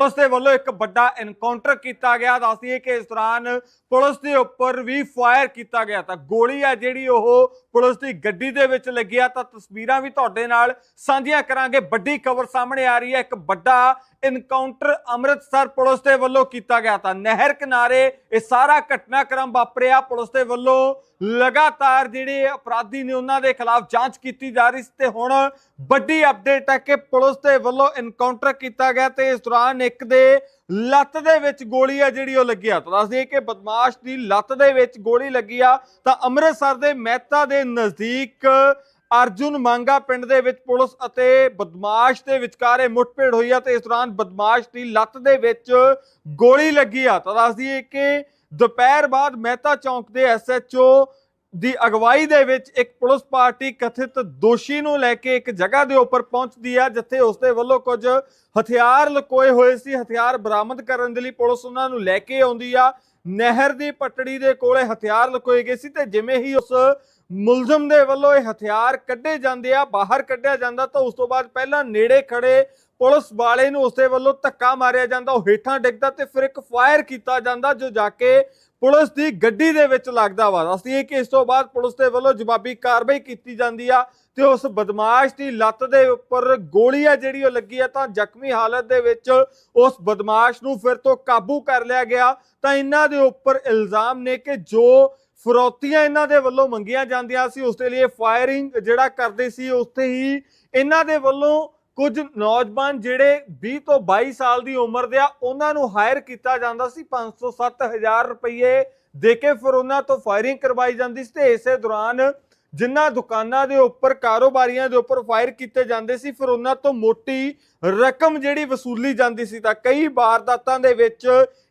Police ਦੇ ਵੱਲੋਂ ਇੱਕ ਵੱਡਾ ਐਨਕਾਊਂਟਰ ਕੀਤਾ ਗਿਆ। ਦੱਸਦੀਏ ਕਿ ਇਸ ਦੌਰਾਨ ਪੁਲਿਸ ਦੇ ਉੱਪਰ ਵੀ ਫਾਇਰ ਕੀਤਾ ਗਿਆ ਤਾਂ ਗੋਲੀ ਆ ਜਿਹੜੀ ਉਹ ਪੁਲਿਸ ਦੀ ਗੱਡੀ ਦੇ ਵਿੱਚ ਲੱਗੀ ਆ। ਤਾਂ ਤਸਵੀਰਾਂ ਵੀ ਤੁਹਾਡੇ ਨਾਲ ਸਾਂਝੀਆਂ ਕਰਾਂਗੇ। ਵੱਡੀ ਖਬਰ ਸਾਹਮਣੇ ਆ ਰਹੀ ਹੈ। ਇੱਕ ਵੱਡਾ ਇਨਕਾਊਂਟਰ ਅੰਮ੍ਰਿਤਸਰ ਪੁਲਿਸ ਦੇ ਵੱਲੋਂ ਕੀਤਾ ਗਿਆ ਤਾਂ ਨਹਿਰ ਕਿਨਾਰੇ ਇਹ ਸਾਰਾ ਘਟਨਾਕ੍ਰਮ ਵਾਪਰਿਆ। ਪੁਲਿਸ ਦੇ ਵੱਲੋਂ ਲਗਾਤਾਰ ਜਿਹੜੇ ਅਪਰਾਧੀ ਨੇ ਉਹਨਾਂ ਦੇ ਖਿਲਾਫ ਜਾਂਚ ਕੀਤੀ ਜਾ ਰਹੀ ਸੀ ਤੇ ਹੁਣ ਵੱਡੀ ਅਪਡੇਟ ਹੈ ਕਿ ਪੁਲਿਸ ਦੇ ਵੱਲੋਂ ਇਨਕਾਊਂਟਰ ਕੀਤਾ ਗਿਆ ਤੇ ਇਸ ਦੌਰਾਨ ਇੱਕ ਦੇ ਲੱਤ ਦੇ ਵਿੱਚ ਗੋਲੀ ਆ ਜਿਹੜੀ ਉਹ ਲੱਗੀ ਆ। ਤਾਂ ਦੱਸ ਦਈਏ ਕਿ ਬਦਮਾਸ਼ ਦੀ ਲੱਤ ਦੇ ਵਿੱਚ ਗੋਲੀ ਲੱਗੀ ਆ ਤਾਂ ਅੰਮ੍ਰਿਤਸਰ ਦੇ ਮਹਿਤਾ ਦੇ ਨਜ਼ਦੀਕ ਅਰਜੁਨ ਮੰਗਾ ਪਿੰਡ ਦੇ ਵਿੱਚ ਪੁਲਿਸ ਅਤੇ ਬਦਮਾਸ਼ ਦੇ ਵਿਚਕਾਰ ਇਹ ਮੁੱਠਭੇੜ ਹੋਈ ਆ ਤੇ ਇਸ ਦੌਰਾਨ ਬਦਮਾਸ਼ ਦੀ ਲੱਤ ਦੇ ਵਿੱਚ ਗੋਲੀ ਲੱਗੀ ਆ। ਤਾਂ ਦੱਸ ਦਈਏ ਕਿ ਦੁਪਹਿਰ ਬਾਅਦ ਮਹਿਤਾ ਚੌਂਕ ਦੇ ਐਸਐਚਓ ਦੀ ਅਗਵਾਈ ਦੇ ਵਿੱਚ ਇੱਕ ਪੁਲਿਸ ਪਾਰਟੀ ਕਥਿਤ ਦੋਸ਼ੀ ਨੂੰ ਲੈ ਕੇ ਇੱਕ ਜਗ੍ਹਾ ਦੇ ਉੱਪਰ ਪਹੁੰਚਦੀ ਆ, ਜਿੱਥੇ ਉਸ ਦੇ ਵੱਲੋਂ ਕੁਝ ਹਥਿਆਰ ਲੁਕੋਏ ਹੋਏ ਸੀ। ਹਥਿਆਰ ਬਰਾਮਦ ਕਰਨ ਦੇ ਲਈ ਪੁਲਿਸ ਉਹਨਾਂ ਨੂੰ ਲੈ ਕੇ ਆਉਂਦੀ ਆ। ਨਹਿਰ ਦੀ ਪਟੜੀ ਦੇ ਕੋਲੇ ਹਥਿਆਰ ਲੁਕੋਏ ਗਏ ਸੀ ਤੇ ਜਿਵੇਂ ਹੀ ਉਸ ਮੁਲਜ਼ਮ ਦੇ ਵੱਲੋਂ ਇਹ ਹਥਿਆਰ ਕੱਢੇ ਜਾਂਦੇ ਆ, ਬਾਹਰ ਕੱਢਿਆ ਜਾਂਦਾ ਤਾਂ ਉਸ ਤੋਂ ਬਾਅਦ ਪਹਿਲਾਂ ਨੇੜੇ ਖੜੇ ਪੁਲਿਸ ਵਾਲੇ ਨੂੰ ਉਸ ਵੱਲੋਂ ਧੱਕਾ ਮਾਰਿਆ ਜਾਂਦਾ, ਉਹ ਹੇਠਾਂ ਡਿੱਗਦਾ ਤੇ ਫਿਰ ਇੱਕ ਫਾਇਰ ਕੀਤਾ ਜਾਂਦਾ ਜੋ ਜਾ ਕੇ ਪੁਲਿਸ ਦੀ ਗੱਡੀ ਦੇ ਵਿੱਚ ਲੱਗਦਾ ਵਾ। ਦੱਸਦੀਏ ਕਿ ਇਸ ਤੋਂ ਬਾਅਦ ਪੁਲਿਸ ਦੇ ਵੱਲੋਂ ਜਵਾਬੀ ਕਾਰਵਾਈ ਕੀਤੀ ਜਾਂਦੀ ਆ ਤੇ ਉਸ ਬਦਮਾਸ਼ ਦੀ ਲੱਤ ਦੇ ਉੱਪਰ ਗੋਲੀ ਆ ਜਿਹੜੀ ਉਹ ਲੱਗੀ ਆ ਤਾਂ ਜ਼ਖਮੀ ਹਾਲਤ ਦੇ ਵਿੱਚ ਉਸ ਬਦਮਾਸ਼ ਨੂੰ ਫਿਰ ਤੋਂ ਕਾਬੂ ਕਰ ਲਿਆ ਗਿਆ। ਤਾਂ ਇਹਨਾਂ ਦੇ ਉੱਪਰ ਇਲਜ਼ਾਮ ਨੇ ਕਿ ਜੋ ਫਰੋਤੀਆਂ ਇਹਨਾਂ ਦੇ ਵੱਲੋਂ ਮੰਗੀਆਂ ਜਾਂਦੀਆਂ ਸੀ, ਉਸ ਦੇ ਲਈ ਫਾਇਰਿੰਗ ਜਿਹੜਾ ਕਰਦੇ ਸੀ, ਉੱਥੇ ਹੀ ਇਹਨਾਂ ਦੇ ਵੱਲੋਂ ਕੁਝ ਨੌਜਵਾਨ ਜਿਹੜੇ 20 ਤੋਂ 22 ਸਾਲ ਦੀ ਉਮਰ ਦੇ ਆ, ਉਹਨਾਂ ਨੂੰ ਹਾਇਰ ਕੀਤਾ ਜਾਂਦਾ ਸੀ 500 7000 ਰੁਪਏ ਦੇ ਕੇ ਫਿਰ ਉਹਨਾਂ ਤੋਂ ਫਾਇਰਿੰਗ ਕਰਵਾਈ ਜਾਂਦੀ ਸੀ ਤੇ ਇਸੇ ਦੌਰਾਨ ਜਿਨ੍ਹਾਂ ਦੁਕਾਨਾਂ ਦੇ ਉੱਪਰ, ਕਾਰੋਬਾਰੀਆਂ ਦੇ ਉੱਪਰ ਫਾਇਰ ਕੀਤੇ ਜਾਂਦੇ ਸੀ, ਫਿਰ ਉਹਨਾਂ ਤੋਂ ਮੋਟੀ ਰਕਮ ਜਿਹੜੀ ਵਸੂਲੀ ਜਾਂਦੀ ਸੀ, ਤਾਂ ਕਈ ਵਾਰਦਾਤਾਂ ਦੇ ਵਿੱਚ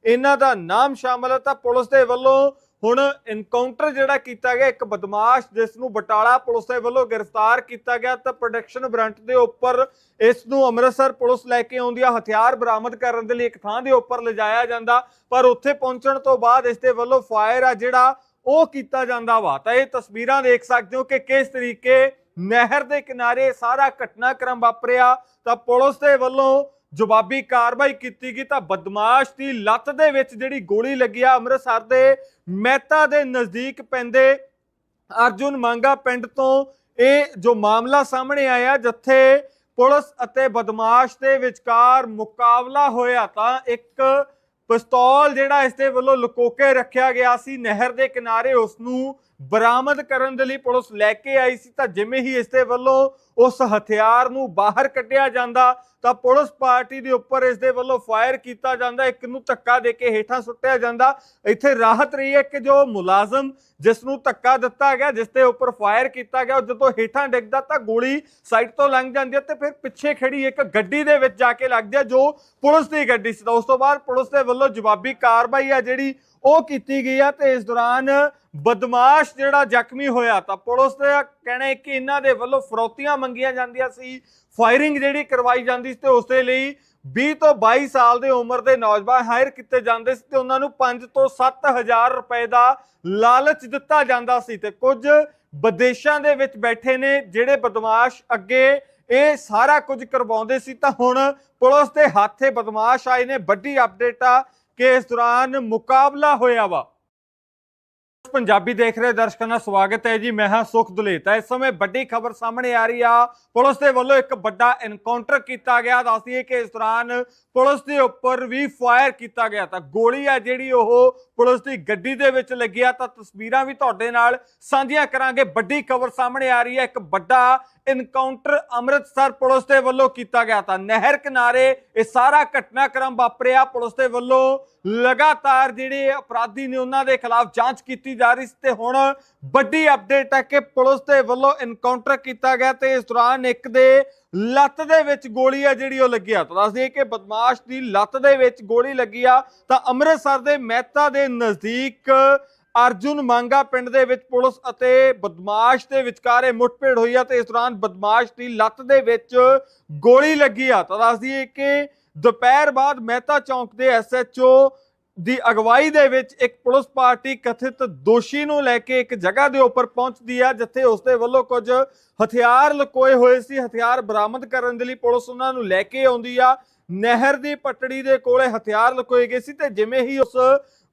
ਇਹਨਾਂ ਦਾ ਨਾਮ ਸ਼ਾਮਲ ਹੈ ਤਾਂ ਪੁਲਿਸ ਦੇ ਵੱਲੋਂ ਹੁਣ ਇਨਕਾਊਂਟਰ ਜਿਹੜਾ ਕੀਤਾ ਗਿਆ, ਇੱਕ ਬਦਮਾਸ਼ ਜਿਸ ਨੂੰ ਬਟਾਲਾ ਪੁਲਿਸ ਦੇ ਵੱਲੋਂ ਗ੍ਰਿਫਤਾਰ ਕੀਤਾ ਗਿਆ ਤਾਂ ਪ੍ਰੋਡਕਸ਼ਨ ਬ੍ਰਾਂਚ ਦੇ ਉੱਪਰ ਇਸ ਨੂੰ ਅੰਮ੍ਰਿਤਸਰ ਪੁਲਿਸ ਲੈ ਕੇ ਆਉਂਦੀ ਆ, ਹਥਿਆਰ ਬਰਾਮਦ ਕਰਨ ਦੇ ਲਈ ਇੱਕ ਥਾਂ ਦੇ ਉੱਪਰ ਲਿਜਾਇਆ ਜਾਂਦਾ, ਪਰ ਉੱਥੇ ਪਹੁੰਚਣ ਤੋਂ ਬਾਅਦ ਇਸ ਦੇ ਵੱਲੋਂ ਫਾਇਰ ਆ ਜਿਹੜਾ, ਉਹ ਕੀਤਾ ਜਾਂਦਾ ਵਾ। ਤਾਂ ਇਹ ਤਸਵੀਰਾਂ ਦੇਖ ਸਕਦੇ ਹੋ ਕਿ ਕਿਸ ਤਰੀਕੇ ਨਹਿਰ ਦੇ ਕਿਨਾਰੇ ਸਾਰਾ ਘਟਨਾਕ੍ਰਮ ਵਾਪਰਿਆ, ਤਾਂ ਪੁਲਿਸ ਦੇ ਵੱਲੋਂ ਜਵਾਬੀ ਕਾਰਵਾਈ ਕੀਤੀ ਗਈ ਤਾਂ ਬਦਮਾਸ਼ ਦੀ ਲੱਤ ਦੇ ਵਿੱਚ ਜਿਹੜੀ ਗੋਲੀ ਲੱਗੀ ਆ ਅੰਮ੍ਰਿਤਸਰ ਦੇ ਮਹਿਤਾ ਦੇ ਨਜ਼ਦੀਕ ਪੈਂਦੇ ਅਰਜੁਨ ਮੰਗਾ ਪਿੰਡ ਤੋਂ ਇਹ ਜੋ ਮਾਮਲਾ ਸਾਹਮਣੇ ਆਇਆ ਜਿੱਥੇ ਪੁਲਿਸ ਅਤੇ ਬਦਮਾਸ਼ ਦੇ ਵਿਚਕਾਰ ਮੁਕਾਬਲਾ ਹੋਇਆ ਤਾਂ ਇੱਕ ਪਿਸਤੌਲ ਜਿਹੜਾ ਇਸ ਦੇ ਵੱਲੋਂ ਲੁਕੋਕੇ ਰੱਖਿਆ ਗਿਆ ਸੀ, ਨਹਿਰ ਦੇ ਕਿਨਾਰੇ ਉਸ ਨੂੰ ਬਰਾਮਦ ਕਰਨ ਦੇ ਲਈ ਪੁਲਿਸ ਲੈ ਕੇ ਆਈ ਸੀ ਤਾਂ ਜਿਵੇਂ ਹੀ ਇਸ ਦੇ ਵੱਲੋਂ ਉਸ ਹਥਿਆਰ ਨੂੰ ਬਾਹਰ ਕੱਢਿਆ ਜਾਂਦਾ ਤਾਂ ਪੁਲਿਸ ਪਾਰਟੀ ਦੇ ਉੱਪਰ ਇਸ ਦੇ ਵੱਲੋਂ ਫਾਇਰ ਕੀਤਾ ਜਾਂਦਾ, ਇੱਕ ਨੂੰ ਧੱਕਾ ਦੇ ਕੇ ਹੇਠਾਂ ਸੁੱਟਿਆ ਜਾਂਦਾ। ਇੱਥੇ ਰਾਹਤ ਰਹੀ ਹੈ ਕਿ ਜੋ ਮੁਲਾਜ਼ਮ ਜਿਸ ਨੂੰ ਧੱਕਾ ਦਿੱਤਾ ਗਿਆ, ਜਿਸ ਦੇ ਉੱਪਰ ਫਾਇਰ ਕੀਤਾ ਗਿਆ, ਉਹ ਜਦੋਂ ਹੇਠਾਂ ਡਿੱਗਦਾ ਤਾਂ ਗੋਲੀ ਸਾਈਡ ਤੋਂ ਲੰਘ ਜਾਂਦੀ ਹੈ ਤੇ ਫਿਰ ਪਿੱਛੇ ਖੜੀ ਇੱਕ ਗੱਡੀ ਦੇ ਵਿੱਚ ਜਾ ਕੇ ਲੱਗਦੀ ਹੈ, ਜੋ ਪੁਲਿਸ ਦੀ ਗੱਡੀ ਸੀ। ਤਾਂ ਉਸ ਤੋਂ ਬਾਅਦ ਪੁਲਿਸ ਦੇ ਵੱਲੋਂ ਜਵਾਬੀ ਕਾਰਵਾਈ ਆ ਜਿਹੜੀ ਉਹ ਕੀਤੀ ਗਈ ਆ ਤੇ ਇਸ ਦੌਰਾਨ ਬਦਮਾਸ਼ ਜਿਹੜਾ ਜ਼ਖਮੀ ਹੋਇਆ ਤਾਂ ਪੁਲਿਸ ਦਾ ਕਹਿਣਾ ਹੈ ਕਿ ਇਹਨਾਂ ਦੇ ਵੱਲੋਂ ਫਰੋਤੀਆਂ ਮੰਗੀਆਂ ਜਾਂਦੀਆਂ ਸੀ। ਫਾਇਰਿੰਗ ਜਿਹੜੀ ਕਰਵਾਈ ਜਾਂਦੀ ਸੀ ਤੇ ਉਸ ਦੇ ਲਈ 20 ਤੋਂ 22 ਸਾਲ ਦੇ ਉਮਰ ਦੇ ਨੌਜਵਾਨ ਹਾਇਰ ਕੀਤੇ ਜਾਂਦੇ ਸੀ ਤੇ ਉਹਨਾਂ ਨੂੰ 5 ਤੋਂ 7000 ਰੁਪਏ ਦਾ ਲਾਲਚ ਦਿੱਤਾ ਜਾਂਦਾ ਸੀ ਤੇ ਕੁਝ ਵਿਦੇਸ਼ਾਂ ਦੇ ਵਿੱਚ ਬੈਠੇ ਨੇ ਜਿਹੜੇ ਬਦਮਾਸ਼ ਅੱਗੇ ਇਹ ਸਾਰਾ ਕੁਝ ਕਰਵਾਉਂਦੇ ਸੀ। ਤਾਂ ਹੁਣ ਪੁਲਿਸ ਦੇ ਹੱਥੇ ਬਦਮਾਸ਼ ਆਏ ਨੇ, ਵੱਡੀ ਅਪਡੇਟ ਆ। ਕਿ ਇਸ ਦੌਰਾਨ ਮੁਕਾਬਲਾ ਹੋਇਆ ਵਾ। ਪੰਜਾਬੀ ਦੇਖ ਰਹੇ ਦਰਸ਼ਕਾਂ ਦਾ ਸਵਾਗਤ ਹੈ ਜੀ, ਮੈਂ ਹਾਂ ਸੁਖ ਦੁਲੇਤਾ। ਇਸ ਸਮੇਂ ਵੱਡੀ ਖਬਰ ਸਾਹਮਣੇ ਆ ਰਹੀ ਆ। ਪੁਲਿਸ ਦੇ ਵੱਲੋਂ ਇੱਕ ਵੱਡਾ ਐਨਕਾਊਂਟਰ ਕੀਤਾ ਗਿਆ। ਦੱਸਦੀਏ ਕਿ ਇਸ ਦੌਰਾਨ ਪੁਲਿਸ ਦੇ ਉੱਪਰ ਵੀ ਫਾਇਰ ਕੀਤਾ ਗਿਆ। ਤਾਂ ਗੋਲੀ ਆ ਜਿਹੜੀ ਉਹ ਪੁਲਿਸ ਦੀ ਗੱਡੀ ਦੇ ਵਿੱਚ ਲੱਗੀ ਆ। ਤਾਂ ਤਸਵੀਰਾਂ ਵੀ ਤੁਹਾਡੇ ਨਾਲ ਸਾਂਝੀਆਂ ਕਰਾਂਗੇ। ਵੱਡੀ ਖਬਰ ਸਾਹਮਣੇ ਆ ਰਹੀ ਹੈ। ਇੱਕ ਵੱਡਾ ਐਨਕਾਊਂਟਰ ਅੰਮ੍ਰਿਤਸਰ ਪੁਲਿਸ ਦੇ ਵੱਲੋਂ ਕੀਤਾ ਗਿਆ ਤਾਂ ਨਹਿਰ ਕਿਨਾਰੇ ਇਹ ਸਾਰਾ ਘਟਨਾਕ੍ਰਮ ਵਾਪਰਿਆ। ਪੁਲਿਸ ਦੇ ਵੱਲੋਂ ਲਗਾਤਾਰ ਜਿਹੜੇ ਅਪਰਾਧੀ ਨੇ ਉਹਨਾਂ ਦੇ ਖਿਲਾਫ ਜਾਂਚ ਕੀਤੀ ਜਾ ਰਹੀ ਸੀ ਤੇ ਹੁਣ ਵੱਡੀ ਅਪਡੇਟ ਹੈ ਕਿ ਪੁਲਿਸ ਦੇ ਵੱਲੋਂ ਇਨਕਾਊਂਟਰ ਕੀਤਾ ਗਿਆ ਤੇ ਇਸ ਦੌਰਾਨ ਇੱਕ ਦੇ ਲੱਤ ਦੇ ਵਿੱਚ ਗੋਲੀ ਆ ਜਿਹੜੀ ਉਹ ਲੱਗੀ ਆ। ਤਾਂ ਦੱਸ ਦਈਏ ਕਿ ਬਦਮਾਸ਼ ਦੀ ਲੱਤ ਦੇ ਵਿੱਚ ਗੋਲੀ ਲੱਗੀ ਆ ਤਾਂ ਅੰਮ੍ਰਿਤਸਰ ਦੇ ਮਹਿਤਾ ਦੇ ਨਜ਼ਦੀਕ ਅਰਜੁਨ ਮੰਗਾ ਪਿੰਡ ਦੇ ਵਿੱਚ ਪੁਲਿਸ ਅਤੇ ਬਦਮਾਸ਼ ਦੇ ਵਿਚਕਾਰ ਮੁੱਠਭੇੜ ਹੋਈ ਆ ਤੇ ਇਸ ਦੌਰਾਨ ਬਦਮਾਸ਼ ਦੀ ਲੱਤ ਦੇ ਵਿੱਚ ਗੋਲੀ ਲੱਗੀ ਆ। ਤਾਂ ਦੱਸ ਦਈਏ ਕਿ ਦੁਪਹਿਰ ਬਾਅਦ ਮਹਿਤਾ ਚੌਂਕ ਦੇ ਐਸਐਚਓ ਦੀ ਅਗਵਾਈ ਦੇ ਵਿੱਚ ਇੱਕ ਪੁਲਿਸ ਪਾਰਟੀ ਕਥਿਤ ਦੋਸ਼ੀ ਨੂੰ ਲੈ ਕੇ ਇੱਕ ਜਗ੍ਹਾ ਦੇ ਉੱਪਰ ਪਹੁੰਚਦੀ ਆ, ਜਿੱਥੇ ਉਸ ਦੇ ਵੱਲੋਂ ਕੁਝ ਹਥਿਆਰ ਲੁਕੋਏ ਹੋਏ ਸੀ। ਹਥਿਆਰ ਬਰਾਮਦ ਕਰਨ ਦੇ ਲਈ ਪੁਲਿਸ ਉਹਨਾਂ ਨੂੰ ਲੈ ਕੇ ਆਉਂਦੀ ਆ। ਨਹਿਰ ਦੀ ਪਟੜੀ ਦੇ ਕੋਲੇ ਹਥਿਆਰ ਲੁਕੋਏ ਗਏ ਸੀ ਤੇ ਜਿਵੇਂ ਹੀ ਉਸ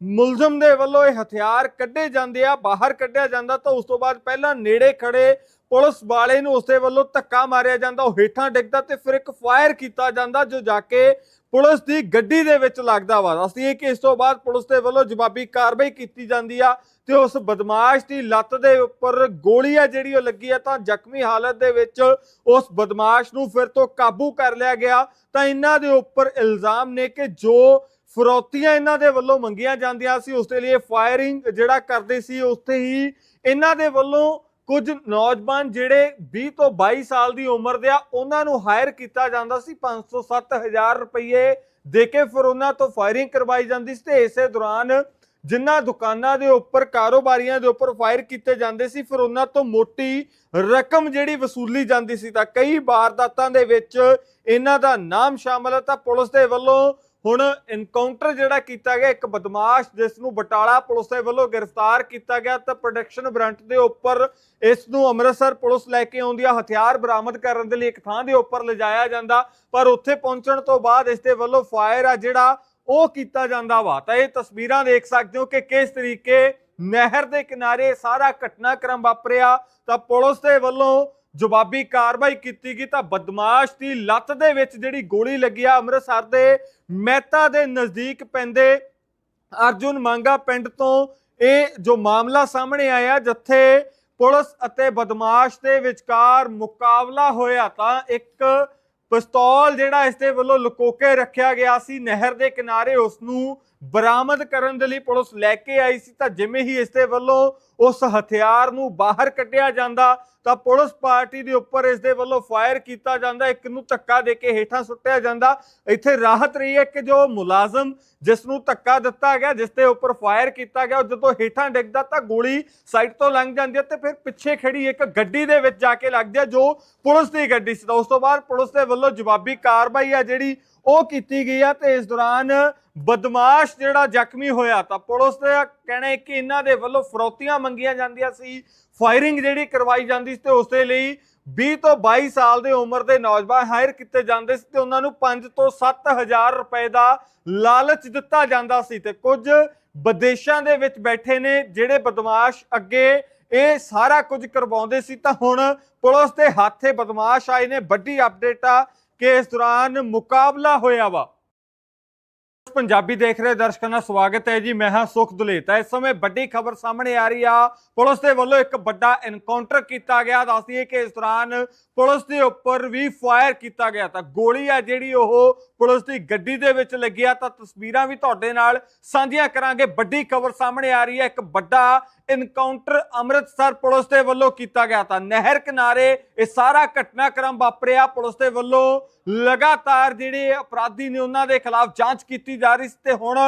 ਮੁਲਜ਼ਮ ਦੇ ਵੱਲੋਂ ਇਹ ਹਥਿਆਰ ਕੱਢੇ ਜਾਂਦੇ ਆ, ਬਾਹਰ ਕੱਢਿਆ ਜਾਂਦਾ ਤਾਂ ਉਸ ਤੋਂ ਬਾਅਦ ਪਹਿਲਾਂ ਨੇੜੇ ਖੜੇ ਪੁਲਿਸ ਵਾਲੇ ਨੂੰ ਉਸਦੇ ਵੱਲੋਂ ਧੱਕਾ ਮਾਰਿਆ ਜਾਂਦਾ, ਉਹ ਹੇਠਾਂ ਡਿੱਗਦਾ ਤੇ ਫਿਰ ਇੱਕ ਫਾਇਰ ਕੀਤਾ ਜਾਂਦਾ ਜੋ ਜਾ ਕੇ ਪੁਲਿਸ ਦੀ ਗੱਡੀ ਦੇ ਵਿੱਚ ਲੱਗਦਾ ਵਾ। ਦੱਸਦੀ ਕਿ ਇਸ ਤੋਂ ਬਾਅਦ ਪੁਲਿਸ ਦੇ ਵੱਲੋਂ ਜਵਾਬੀ ਕਾਰਵਾਈ ਕੀਤੀ ਜਾਂਦੀ ਆ ਤੇ ਉਸ ਬਦਮਾਸ਼ ਦੀ ਲੱਤ ਦੇ ਉੱਪਰ ਗੋਲੀ ਆ ਜਿਹੜੀ ਉਹ ਲੱਗੀ ਆ ਤਾਂ ਜ਼ਖਮੀ ਹਾਲਤ ਦੇ ਵਿੱਚ ਉਸ ਬਦਮਾਸ਼ ਨੂੰ ਫਿਰ ਤੋਂ ਕਾਬੂ ਕਰ ਲਿਆ ਗਿਆ। ਤਾਂ ਇਹਨਾਂ ਦੇ ਉੱਪਰ ਇਲਜ਼ਾਮ ਨੇ ਕਿ ਜੋ ਫਰੋਤੀਆਂ ਇਹਨਾਂ ਦੇ ਵੱਲੋਂ ਮੰਗੀਆਂ ਜਾਂਦੀਆਂ ਸੀ, ਉਸ ਦੇ ਲਈ ਫਾਇਰਿੰਗ ਜਿਹੜਾ ਕਰਦੇ ਸੀ, ਉੱਥੇ ਹੀ ਇਹਨਾਂ ਦੇ ਵੱਲੋਂ ਕੁਝ ਨੌਜਵਾਨ ਜਿਹੜੇ 20 ਤੋਂ 22 ਸਾਲ ਦੀ ਉਮਰ ਦੇ ਆ, ਉਹਨਾਂ ਨੂੰ ਹਾਇਰ ਕੀਤਾ ਜਾਂਦਾ ਸੀ 507 ਰੁਪਏ ਦੇ ਕੇ ਫਿਰ ਉਹਨਾਂ ਤੋਂ ਫਾਇਰਿੰਗ ਕਰਵਾਈ ਜਾਂਦੀ ਸੀ ਤੇ ਇਸੇ ਦੌਰਾਨ ਜਿਨ੍ਹਾਂ ਦੁਕਾਨਾਂ ਦੇ ਉੱਪਰ, ਕਾਰੋਬਾਰੀਆਂ ਦੇ ਉੱਪਰ ਫਾਇਰ ਕੀਤੇ ਜਾਂਦੇ ਸੀ, ਫਿਰ ਉਹਨਾਂ ਤੋਂ ਮੋਟੀ ਰਕਮ ਜਿਹੜੀ ਵਸੂਲੀ ਜਾਂਦੀ ਸੀ, ਤਾਂ ਕਈ ਵਾਰਦਾਤਾਂ ਦੇ ਵਿੱਚ ਇਹਨਾਂ ਦਾ ਨਾਮ ਸ਼ਾਮਲ ਹੈ, ਤਾਂ ਪੁਲਿਸ ਦੇ ਵੱਲੋਂ ਹੁਣ ਇਨਕਾਊਂਟਰ ਜਿਹੜਾ ਕੀਤਾ ਗਿਆ, ਇੱਕ ਬਦਮਾਸ਼ ਜਿਸ ਨੂੰ ਬਟਾਲਾ ਪੁਲਿਸ ਦੇ ਵੱਲੋਂ ਗ੍ਰਿਫਤਾਰ ਕੀਤਾ ਗਿਆ ਤਾਂ ਪ੍ਰੋਡਕਸ਼ਨ ਬ੍ਰਾਂਚ ਦੇ ਉੱਪਰ ਇਸ ਨੂੰ ਅੰਮ੍ਰਿਤਸਰ ਪੁਲਿਸ ਲੈ ਕੇ ਆਉਂਦੀ ਆ, ਹਥਿਆਰ ਬਰਾਮਦ ਕਰਨ ਦੇ ਲਈ ਇੱਕ ਥਾਂ ਦੇ ਉੱਪਰ ਲਿਜਾਇਆ ਜਾਂਦਾ, ਪਰ ਉੱਥੇ ਪਹੁੰਚਣ ਤੋਂ ਬਾਅਦ ਇਸ ਦੇ ਵੱਲੋਂ ਫਾਇਰ ਆ ਜਿਹੜਾ, ਉਹ ਕੀਤਾ ਜਾਂਦਾ ਵਾ। ਤਾਂ ਇਹ ਤਸਵੀਰਾਂ ਦੇਖ ਸਕਦੇ ਹੋ ਕਿ ਕਿਸ ਤਰੀਕੇ ਨਹਿਰ ਦੇ ਕਿਨਾਰੇ ਸਾਰਾ ਘਟਨਾਕ੍ਰਮ ਵਾਪਰਿਆ, ਤਾਂ ਪੁਲਿਸ ਦੇ ਵੱਲੋਂ ਜਵਾਬੀ ਕਾਰਵਾਈ ਕੀਤੀ ਗਈ ਤਾਂ ਬਦਮਾਸ਼ ਦੀ ਲੱਤ ਦੇ ਵਿੱਚ ਜਿਹੜੀ ਗੋਲੀ ਲੱਗੀ ਆ ਅੰਮ੍ਰਿਤਸਰ ਦੇ ਮਹਿਤਾ ਦੇ ਨਜ਼ਦੀਕ ਪੈਂਦੇ ਅਰਜੁਨ ਮੰਗਾ ਪਿੰਡ ਤੋਂ ਇਹ ਜੋ ਮਾਮਲਾ ਸਾਹਮਣੇ ਆਇਆ ਜਿੱਥੇ ਪੁਲਿਸ ਅਤੇ ਬਦਮਾਸ਼ ਦੇ ਵਿਚਕਾਰ ਮੁਕਾਬਲਾ ਹੋਇਆ ਤਾਂ ਇੱਕ ਪਿਸਤੌਲ ਜਿਹੜਾ ਇਸ ਦੇ ਵੱਲੋਂ ਲੁਕੋ ਕੇ ਰੱਖਿਆ ਗਿਆ ਸੀ। ਨਹਿਰ ਦੇ ਕਿਨਾਰੇ ਉਸ ਨੂੰ ਬਰਾਮਦ ਕਰਨ ਦੇ ਲਈ ਪੁਲਿਸ ਲੈ ਕੇ ਆਈ ਸੀ, ਤਾਂ ਜਿਵੇਂ ਹੀ ਇਸ ਦੇ ਵੱਲੋਂ ਉਸ ਹਥਿਆਰ ਨੂੰ ਬਾਹਰ ਕੱਢਿਆ ਜਾਂਦਾ, ਤਾਂ ਪੁਲਿਸ ਪਾਰਟੀ ਦੇ ਉੱਪਰ ਇਸ ਦੇ ਵੱਲੋਂ ਫਾਇਰ ਕੀਤਾ ਜਾਂਦਾ, ਇੱਕ ਨੂੰ ਧੱਕਾ ਦੇ ਕੇ ਹੇਠਾਂ ਸੁੱਟਿਆ ਜਾਂਦਾ। ਇੱਥੇ ਰਾਹਤ ਰਹੀ ਹੈ ਕਿ ਜੋ ਮੁਲਾਜ਼ਮ ਜਿਸ ਨੂੰ ਧੱਕਾ ਦਿੱਤਾ ਗਿਆ, ਜਿਸ ਦੇ ਉੱਪਰ ਫਾਇਰ ਕੀਤਾ ਗਿਆ, ਉਹ ਜਦੋਂ ਹੇਠਾਂ ਡਿੱਗਦਾ ਤਾਂ ਗੋਲੀ ਸਾਈਡ ਤੋਂ ਲੰਘ ਜਾਂਦੀ ਹੈ ਤੇ ਫਿਰ ਪਿੱਛੇ ਖੜੀ ਇੱਕ ਗੱਡੀ ਦੇ ਵਿੱਚ ਜਾ ਕੇ ਲੱਗਦੀ ਹੈ, ਜੋ ਪੁਲਿਸ ਦੀ ਗੱਡੀ ਸੀ। ਤਾਂ ਉਸ ਤੋਂ ਬਾਅਦ ਪੁਲਿਸ ਦੇ ਵੱਲੋਂ ਜਵਾਬੀ ਕਾਰਵਾਈ ਆ ਜਿਹੜੀ ਉਹ ਕੀਤੀ ਗਈ ਆ ਤੇ ਇਸ ਦੌਰਾਨ ਬਦਮਾਸ਼ ਜਿਹੜਾ ਜ਼ਖਮੀ ਹੋਇਆ ਤਾਂ ਪੁਲਿਸ ਦਾ ਕਹਿਣਾ ਹੈ ਕਿ ਇਹਨਾਂ ਦੇ ਵੱਲੋਂ ਫਰੋਤੀਆਂ ਮੰਗੀਆਂ ਜਾਂਦੀਆਂ ਸੀ, ਫਾਇਰਿੰਗ ਜਿਹੜੀ ਕਰਵਾਈ ਜਾਂਦੀ ਸੀ ਤੇ ਉਸ ਦੇ ਲਈ 20 ਤੋਂ 22 ਸਾਲ ਦੇ ਉਮਰ ਦੇ ਨੌਜਵਾਨ ਹਾਇਰ ਕੀਤੇ ਜਾਂਦੇ ਸੀ ਤੇ ਉਹਨਾਂ ਨੂੰ 5 ਤੋਂ 7000 ਰੁਪਏ ਦਾ ਲਾਲਚ ਦਿੱਤਾ ਜਾਂਦਾ ਸੀ ਤੇ ਕੁਝ ਵਿਦੇਸ਼ਾਂ ਦੇ ਵਿੱਚ ਬੈਠੇ ਨੇ ਜਿਹੜੇ ਬਦਮਾਸ਼ ਅੱਗੇ ਇਹ ਸਾਰਾ ਕੁਝ ਕਰਵਾਉਂਦੇ ਸੀ ਤਾਂ ਹੁਣ ਪੁਲਿਸ ਦੇ ਹੱਥੇ ਬਦਮਾਸ਼ ਆਏ ਨੇ, ਵੱਡੀ ਅਪਡੇਟ ਆ ਕਿ ਇਸ ਦੌਰਾਨ ਮੁਕਾਬਲਾ ਹੋਇਆ ਵਾ। ਪੰਜਾਬੀ ਦੇਖ ਰਹੇ ਦਰਸ਼ਕਾਂ ਦਾ ਸਵਾਗਤ ਹੈ ਜੀ, ਮੈਂ ਹਾਂ ਸੁਖ ਦੁਲੇਤਾ। ਇਸ ਸਮੇਂ ਵੱਡੀ ਖਬਰ ਸਾਹਮਣੇ ਆ ਰਹੀ ਆ। ਪੁਲਿਸ ਦੇ ਵੱਲੋਂ ਇੱਕ ਵੱਡਾ ਐਨਕਾਊਂਟਰ ਕੀਤਾ ਗਿਆ। ਦੱਸਦੀਏ ਕਿ ਇਸ ਦੌਰਾਨ ਪੁਲਿਸ ਦੇ ਉੱਪਰ ਵੀ ਫਾਇਰ ਕੀਤਾ ਗਿਆ ਤਾਂ ਗੋਲੀ ਆ ਜਿਹੜੀ ਉਹ ਪੁਲਿਸ ਦੀ ਗੱਡੀ ਦੇ ਵਿੱਚ ਲੱਗਿਆ ਤਾਂ ਤਸਵੀਰਾਂ ਵੀ ਤੁਹਾਡੇ ਨਾਲ ਸਾਂਝੀਆਂ ਕਰਾਂਗੇ। ਵੱਡੀ ਖਬਰ ਸਾਹਮਣੇ ਆ ਰਹੀ ਹੈ, ਇੱਕ ਵੱਡਾ ਇਨਕਾਊਂਟਰ ਅੰਮ੍ਰਿਤਸਰ ਪੁਲਿਸ ਦੇ ਵੱਲੋਂ ਕੀਤਾ ਗਿਆ ਤਾਂ ਨਹਿਰ ਕਿਨਾਰੇ ਇਹ ਸਾਰਾ ਘਟਨਾਕ੍ਰਮ ਵਾਪਰਿਆ। ਪੁਲਿਸ ਦੇ ਵੱਲੋਂ ਲਗਾਤਾਰ ਜਿਹੜੇ ਅਪਰਾਧੀ ਨੇ ਉਹਨਾਂ ਦੇ ਖਿਲਾਫ ਜਾਂਚ ਕੀਤੀ ਜਾ ਰਹੀ ਸੀ ਤੇ ਹੁਣ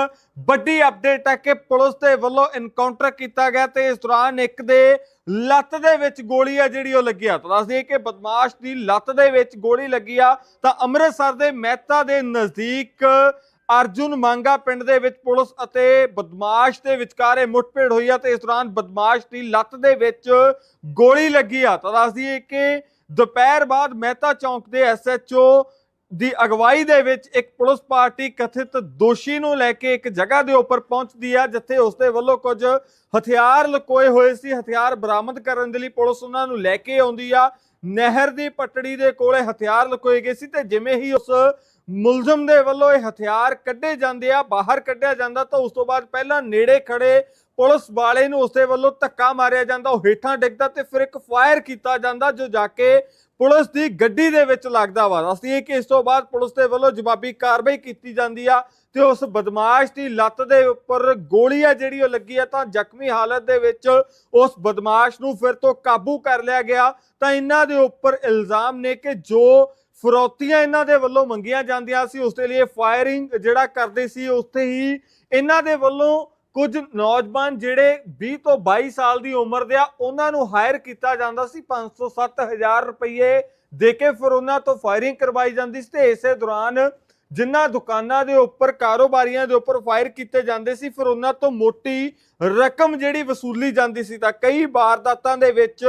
ਵੱਡੀ ਅਪਡੇਟ ਹੈ ਕਿ ਪੁਲਿਸ ਦੇ ਵੱਲੋਂ ਇਨਕਾਊਂਟਰ ਕੀਤਾ ਗਿਆ ਤੇ ਇਸ ਦੌਰਾਨ ਇੱਕ ਦੇ ਲੱਤ ਦੇ ਵਿੱਚ ਗੋਲੀ ਆ ਜਿਹੜੀ ਉਹ ਲੱਗੀ ਆ। ਤਾਂ ਦੱਸ ਦਈਏ ਕਿ ਬਦਮਾਸ਼ ਦੀ ਲੱਤ ਦੇ ਵਿੱਚ ਗੋਲੀ ਲੱਗੀ ਆ। ਤਾਂ ਅੰਮ੍ਰਿਤਸਰ ਦੇ ਮਹਿਤਾ ਦੇ ਨਜ਼ਦੀਕ ਅਰਜੁਨ ਮੰਗਾ ਪਿੰਡ ਦੇ ਵਿੱਚ ਪੁਲਿਸ ਅਤੇ ਬਦਮਾਸ਼ ਦੇ ਵਿਚਕਾਰ ਇਹ ਮੁੱਠਭੇੜ ਹੋਈ ਆ ਤੇ ਇਸ ਦੌਰਾਨ ਬਦਮਾਸ਼ ਦੀ ਲੱਤ ਦੇ ਵਿੱਚ ਗੋਲੀ ਲੱਗੀ ਆ। ਤਾਂ ਦੱਸ ਦਈਏ ਕਿ ਦੁਪਹਿਰ ਬਾਅਦ ਮਹਿਤਾ ਚੌਂਕ ਦੇ ਐਸਐਚਓ ਦੀ ਅਗਵਾਈ ਦੇ ਵਿੱਚ ਇੱਕ ਪੁਲਿਸ ਪਾਰਟੀ ਕਥਿਤ ਦੋਸ਼ੀ ਨੂੰ ਲੈ ਕੇ ਇੱਕ ਜਗ੍ਹਾ ਦੇ ਉੱਪਰ ਪਹੁੰਚਦੀ ਆ, ਜਿੱਥੇ ਉਸ ਦੇ ਵੱਲੋਂ ਕੁਝ ਹਥਿਆਰ ਲੁਕੋਏ ਹੋਏ ਸੀ। ਹਥਿਆਰ ਬਰਾਮਦ ਕਰਨ ਦੇ ਲਈ ਪੁਲਿਸ ਉਹਨਾਂ ਨੂੰ ਲੈ ਕੇ ਆਉਂਦੀ ਆ। ਨਹਿਰ ਦੀ ਪਟੜੀ ਦੇ ਕੋਲੇ ਹਥਿਆਰ ਲੁਕੋਏ ਗਏ ਸੀ ਤੇ ਜਿਵੇਂ ਹੀ ਉਸ ਮੁਲਜ਼ਮ ਦੇ ਵੱਲੋਂ ਇਹ ਹਥਿਆਰ ਕੱਢੇ ਜਾਂਦੇ ਆ, ਬਾਹਰ ਕੱਢਿਆ ਜਾਂਦਾ, ਤਾਂ ਉਸ ਤੋਂ ਬਾਅਦ ਪਹਿਲਾਂ ਨੇੜੇ ਖੜੇ ਪੁਲਿਸ ਵਾਲੇ ਨੂੰ ਉਸਦੇ ਵੱਲੋਂ ਧੱਕਾ ਮਾਰਿਆ ਜਾਂਦਾ, ਉਹ ਹੇਠਾਂ ਡਿੱਗਦਾ ਤੇ ਫਿਰ ਇੱਕ ਫਾਇਰ ਕੀਤਾ ਜਾਂਦਾ, ਜੋ ਜਾ ਕੇ ਪੁਲਿਸ ਦੀ ਗੱਡੀ ਦੇ ਵਿੱਚ ਲੱਗਦਾ ਵਾ। ਦੱਸਦੀਏ ਕਿ ਇਸ ਤੋਂ ਬਾਅਦ ਪੁਲਿਸ ਦੇ ਵੱਲੋਂ ਜਵਾਬੀ ਕਾਰਵਾਈ ਕੀਤੀ ਜਾਂਦੀ ਆ ਤੇ ਉਸ ਬਦਮਾਸ਼ ਦੀ ਲੱਤ ਦੇ ਉੱਪਰ ਗੋਲੀ ਆ ਜਿਹੜੀ ਉਹ ਲੱਗੀ ਆ, ਤਾਂ ਜ਼ਖਮੀ ਹਾਲਤ ਦੇ ਵਿੱਚ ਉਸ ਬਦਮਾਸ਼ ਨੂੰ ਫਿਰ ਤੋਂ ਕਾਬੂ ਕਰ ਲਿਆ ਗਿਆ। ਤਾਂ ਇਹਨਾਂ ਦੇ ਉੱਪਰ ਇਲਜ਼ਾਮ ਨੇ ਕਿ ਜੋ ਫਰੋਤੀਆਂ ਇਹਨਾਂ ਦੇ ਵੱਲੋਂ ਮੰਗੀਆਂ ਜਾਂਦੀਆਂ ਸੀ, ਉਸ ਦੇ ਲਈ ਫਾਇਰਿੰਗ ਜਿਹੜਾ ਕਰਦੇ ਸੀ ਉੱਥੇ ਹੀ ਇਹਨਾਂ ਦੇ ਵੱਲੋਂ ਕੁਝ ਨੌਜਵਾਨ ਜਿਹੜੇ 20 ਤੋਂ 22 ਸਾਲ ਦੀ ਉਮਰ ਦੇ ਆ, ਉਹਨਾਂ ਨੂੰ ਹਾਇਰ ਕੀਤਾ ਜਾਂਦਾ ਸੀ 507 ਰੁਪਏ ਦੇ ਕੇ ਫਿਰ ਉਹਨਾਂ ਤੋਂ ਫਾਇਰਿੰਗ ਕਰਵਾਈ ਜਾਂਦੀ ਸੀ ਤੇ ਇਸੇ ਦੌਰਾਨ ਜਿਨ੍ਹਾਂ ਦੁਕਾਨਾਂ ਦੇ ਉੱਪਰ, ਕਾਰੋਬਾਰੀਆਂ ਦੇ ਉੱਪਰ ਫਾਇਰ ਕੀਤੇ ਜਾਂਦੇ ਸੀ, ਫਿਰ ਉਹਨਾਂ ਤੋਂ ਮੋਟੀ ਰਕਮ ਜਿਹੜੀ ਵਸੂਲੀ ਜਾਂਦੀ ਸੀ ਤਾਂ ਕਈ ਵਾਰਦਾਤਾਂ ਦੇ ਵਿੱਚ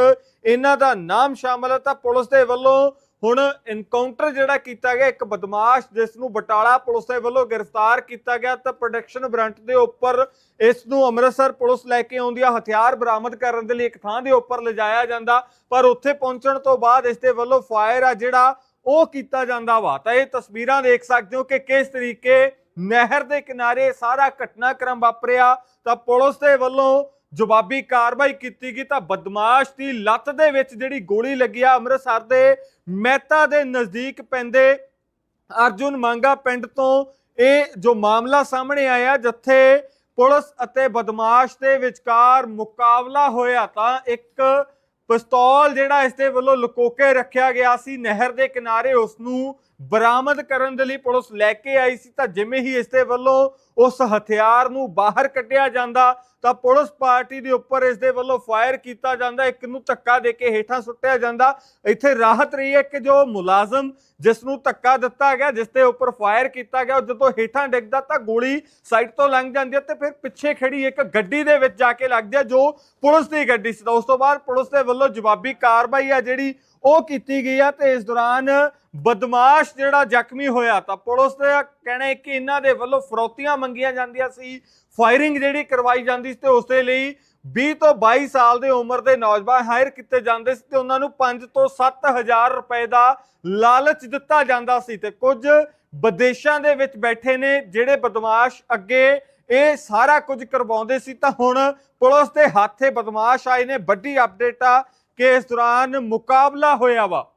ਇਹਨਾਂ ਦਾ ਨਾਮ ਸ਼ਾਮਲ ਹੈ ਤਾਂ ਪੁਲਿਸ ਦੇ ਵੱਲੋਂ ਹੁਣ ਇਨਕਾਊਂਟਰ ਜਿਹੜਾ ਕੀਤਾ ਗਿਆ, ਇੱਕ ਬਦਮਾਸ਼ ਜਿਸ ਨੂੰ ਬਟਾਲਾ ਪੁਲਿਸ ਦੇ ਵੱਲੋਂ ਗ੍ਰਿਫਤਾਰ ਕੀਤਾ ਗਿਆ ਤਾਂ ਪ੍ਰੋਡਕਸ਼ਨ ਬ੍ਰਾਂਚ ਦੇ ਉੱਪਰ ਇਸ ਨੂੰ ਅੰਮ੍ਰਿਤਸਰ ਪੁਲਿਸ ਲੈ ਕੇ ਆਉਂਦੀ ਆ, ਹਥਿਆਰ ਬਰਾਮਦ ਕਰਨ ਦੇ ਲਈ ਇੱਕ ਥਾਂ ਦੇ ਉੱਪਰ ਲਿਜਾਇਆ ਜਾਂਦਾ, ਪਰ ਉੱਥੇ ਪਹੁੰਚਣ ਤੋਂ ਬਾਅਦ ਇਸ ਦੇ ਵੱਲੋਂ ਫਾਇਰ ਆ ਜਿਹੜਾ, ਉਹ ਕੀਤਾ ਜਾਂਦਾ ਵਾ। ਤਾਂ ਇਹ ਤਸਵੀਰਾਂ ਦੇਖ ਸਕਦੇ ਹੋ ਕਿ ਕਿਸ ਤਰੀਕੇ ਨਹਿਰ ਦੇ ਕਿਨਾਰੇ ਸਾਰਾ ਘਟਨਾਕ੍ਰਮ ਵਾਪਰਿਆ, ਤਾਂ ਪੁਲਿਸ ਦੇ ਵੱਲੋਂ ਜਵਾਬੀ ਕਾਰਵਾਈ ਕੀਤੀ ਗਈ ਤਾਂ ਬਦਮਾਸ਼ ਦੀ ਲੱਤ ਦੇ ਵਿੱਚ ਜਿਹੜੀ ਗੋਲੀ ਲੱਗੀ ਆ ਅੰਮ੍ਰਿਤਸਰ ਦੇ ਮਹਿਤਾ ਦੇ ਨਜ਼ਦੀਕ ਪੈਂਦੇ ਅਰਜੁਨ ਮੰਗਾ ਪਿੰਡ ਤੋਂ ਇਹ ਜੋ ਮਾਮਲਾ ਸਾਹਮਣੇ ਆਇਆ ਜਿੱਥੇ ਪੁਲਿਸ ਅਤੇ ਬਦਮਾਸ਼ ਦੇ ਵਿਚਕਾਰ ਮੁਕਾਬਲਾ ਹੋਇਆ ਤਾਂ ਇੱਕ ਪਿਸਤੌਲ ਜਿਹੜਾ ਇਸ ਦੇ ਵੱਲੋਂ ਲੁਕੋਕੇ ਰੱਖਿਆ ਗਿਆ ਸੀ, ਨਹਿਰ ਦੇ ਕਿਨਾਰੇ ਉਸ ਨੂੰ ਬਰਾਮਦ ਕਰਨ ਦੇ ਲਈ ਪੁਲਿਸ ਲੈ ਕੇ ਆਈ ਸੀ, ਤਾਂ ਜਿਵੇਂ ਹੀ ਇਸ ਦੇ ਵੱਲੋਂ ਉਸ ਹਥਿਆਰ ਨੂੰ ਬਾਹਰ ਕੱਢਿਆ ਜਾਂਦਾ, ਤਾਂ ਪੁਲਿਸ ਪਾਰਟੀ ਦੇ ਉੱਪਰ ਇਸ ਦੇ ਵੱਲੋਂ ਫਾਇਰ ਕੀਤਾ ਜਾਂਦਾ, ਇੱਕ ਨੂੰ ਧੱਕਾ ਦੇ ਕੇ ਹੇਠਾਂ ਸੁੱਟਿਆ ਜਾਂਦਾ। ਇੱਥੇ ਰਾਹਤ ਰਹੀ ਹੈ ਕਿ ਜੋ ਮੁਲਾਜ਼ਮ ਜਿਸ ਨੂੰ ਧੱਕਾ ਦਿੱਤਾ ਗਿਆ, ਜਿਸ ਦੇ ਉੱਪਰ ਫਾਇਰ ਕੀਤਾ ਗਿਆ ਜਦੋਂ ਹੇਠਾਂ ਡਿੱਗਦਾ, ਤਾਂ ਗੋਲੀ ਸਾਈਡ ਤੋਂ ਲੰਘ ਜਾਂਦੀ ਹੈ ਤੇ ਫਿਰ ਪਿੱਛੇ ਖੜੀ ਇੱਕ ਗੱਡੀ ਦੇ ਵਿੱਚ ਜਾ ਕੇ ਲੱਗਦੀ ਹੈ, ਜੋ ਪੁਲਿਸ ਦੀ ਗੱਡੀ ਸੀ। ਤਾਂ ਉਸ ਤੋਂ ਬਾਅਦ ਪੁਲਿਸ ਦੇ ਵੱਲੋਂ ਜਵਾਬੀ ਕਾਰਵਾਈ ਆ ਜਿਹੜੀ ਉਹ ਕੀਤੀ ਗਈ ਆ ਤੇ ਇਸ ਦੌਰਾਨ ਬਦਮਾਸ਼ ਜਿਹੜਾ ਜ਼ਖਮੀ ਹੋਇਆ ਤਾਂ ਪੁਲਿਸ ਦਾ ਕਹਿਣਾ ਹੈ ਕਿ ਇਹਨਾਂ ਦੇ ਵੱਲੋਂ ਫਰੌਤੀਆਂ ਮੰਗੀਆਂ ਜਾਂਦੀਆਂ ਸੀ। ਫਾਇਰਿੰਗ ਜਿਹੜੀ ਕਰਵਾਈ ਜਾਂਦੀ ਸੀ ਤੇ ਉਸ ਦੇ ਲਈ 20 ਤੋਂ 22 ਸਾਲ ਦੇ ਉਮਰ ਦੇ ਨੌਜਵਾਨ ਹਾਇਰ ਕੀਤੇ ਜਾਂਦੇ ਸੀ ਤੇ ਉਹਨਾਂ ਨੂੰ 5 ਤੋਂ 7000 ਰੁਪਏ ਦਾ ਲਾਲਚ ਦਿੱਤਾ ਜਾਂਦਾ ਸੀ ਤੇ ਕੁਝ ਵਿਦੇਸ਼ਾਂ ਦੇ ਵਿੱਚ ਬੈਠੇ ਨੇ ਜਿਹੜੇ ਬਦਮਾਸ਼ ਅੱਗੇ ਇਹ ਸਾਰਾ ਕੁਝ ਕਰਵਾਉਂਦੇ ਸੀ। ਤਾਂ ਹੁਣ ਪੁਲਿਸ ਦੇ ਹੱਥੇ ਬਦਮਾਸ਼ ਆਏ ਨੇ, ਵੱਡੀ ਅਪਡੇਟ ਆ। ਕਿ ਇਸ ਦੌਰਾਨ ਮੁਕਾਬਲਾ ਹੋਇਆ ਵਾ।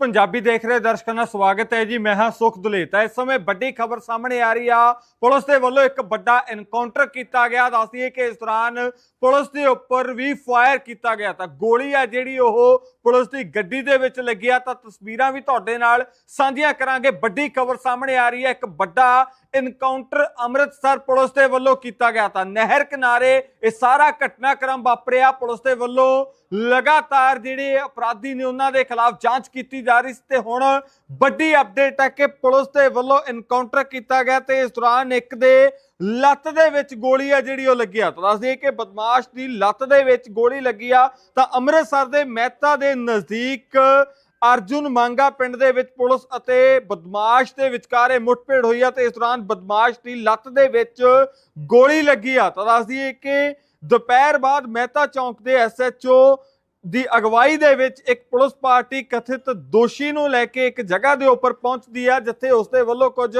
ਪੰਜਾਬੀ ਦੇਖ ਰਹੇ ਦਰਸ਼ਕਾਂ ਦਾ ਸਵਾਗਤ ਹੈ ਜੀ, ਮੈਂ ਹਾਂ ਸੁਖ ਦੁਲੇਤਾ। ਇਸ ਸਮੇਂ ਵੱਡੀ ਖਬਰ ਸਾਹਮਣੇ ਆ ਰਹੀ ਆ। ਪੁਲਿਸ ਦੇ ਵੱਲੋਂ ਇੱਕ ਵੱਡਾ ਐਨਕਾਊਂਟਰ ਕੀਤਾ ਗਿਆ। ਦੱਸਦੀਏ ਕਿ ਇਸ ਦੌਰਾਨ ਪੁਲਿਸ ਦੇ ਉੱਪਰ ਵੀ ਫਾਇਰ ਕੀਤਾ ਗਿਆ। ਤਾਂ ਗੋਲੀ ਆ ਜਿਹੜੀ ਉਹ ਪੁਲਿਸ ਦੀ ਗੱਡੀ ਦੇ ਵਿੱਚ ਲੱਗੀ ਆ। ਤਾਂ ਤਸਵੀਰਾਂ ਵੀ ਤੁਹਾਡੇ ਨਾਲ ਸਾਂਝੀਆਂ ਕਰਾਂਗੇ। ਵੱਡੀ ਖਬਰ ਸਾਹਮਣੇ ਆ ਰਹੀ ਹੈ। ਇੱਕ ਵੱਡਾ ਇਨਕਾਊਂਟਰ ਅੰਮ੍ਰਿਤਸਰ ਪੁਲਿਸ ਦੇ ਵੱਲੋਂ ਕੀਤਾ ਗਿਆ ਤਾਂ ਨਹਿਰ ਕਿਨਾਰੇ ਇਹ ਸਾਰਾ ਘਟਨਾਕ੍ਰਮ ਵਾਪਰਿਆ। ਪੁਲਿਸ ਦੇ ਵੱਲੋਂ ਲਗਾਤਾਰ ਜਿਹੜੇ ਅਪਰਾਧੀ ਨੇ ਉਹਨਾਂ ਦੇ ਖਿਲਾਫ ਜਾਂਚ ਕੀਤੀ ਜਾ ਰਹੀ ਸੀ ਤੇ ਹੁਣ ਵੱਡੀ ਅਪਡੇਟ ਹੈ ਕਿ ਪੁਲਿਸ ਦੇ ਵੱਲੋਂ ਇਨਕਾਊਂਟਰ ਕੀਤਾ ਗਿਆ ਤੇ ਇਸ ਦੌਰਾਨ ਇੱਕ ਦੇ ਲੱਤ ਦੇ ਵਿੱਚ ਗੋਲੀ ਆ ਜਿਹੜੀ ਉਹ ਲੱਗੀ ਆ। ਤਾਂ ਦੱਸ ਦਈਏ ਕਿ ਬਦਮਾਸ਼ ਦੀ ਲੱਤ ਦੇ ਵਿੱਚ ਗੋਲੀ ਲੱਗੀ ਆ ਤਾਂ ਅੰਮ੍ਰਿਤਸਰ ਦੇ ਮਹਿਤਾ ਦੇ ਨਜ਼ਦੀਕ ਅਰਜੁਨ ਮੰਗਾ ਪਿੰਡ ਦੇ ਵਿੱਚ ਪੁਲਿਸ ਅਤੇ ਬਦਮਾਸ਼ ਦੇ ਵਿਚਕਾਰ ਮੁੱਠਭੇੜ ਹੋਈ ਆ ਤੇ ਇਸ ਦੌਰਾਨ ਬਦਮਾਸ਼ ਦੀ ਲੱਤ ਦੇ ਵਿੱਚ ਗੋਲੀ ਲੱਗੀ ਆ। ਤਾਂ ਦੱਸ ਦਈਏ ਕਿ ਦੁਪਹਿਰ ਬਾਅਦ ਮਹਿਤਾ ਚੌਂਕ ਦੇ ਐਸਐਚਓ ਦੀ ਅਗਵਾਈ ਦੇ ਵਿੱਚ ਇੱਕ ਪੁਲਿਸ ਪਾਰਟੀ ਕਥਿਤ ਦੋਸ਼ੀ ਨੂੰ ਲੈ ਕੇ ਇੱਕ ਜਗ੍ਹਾ ਦੇ ਉੱਪਰ ਪਹੁੰਚਦੀ ਆ, ਜਿੱਥੇ ਉਸ ਦੇ ਵੱਲੋਂ ਕੁਝ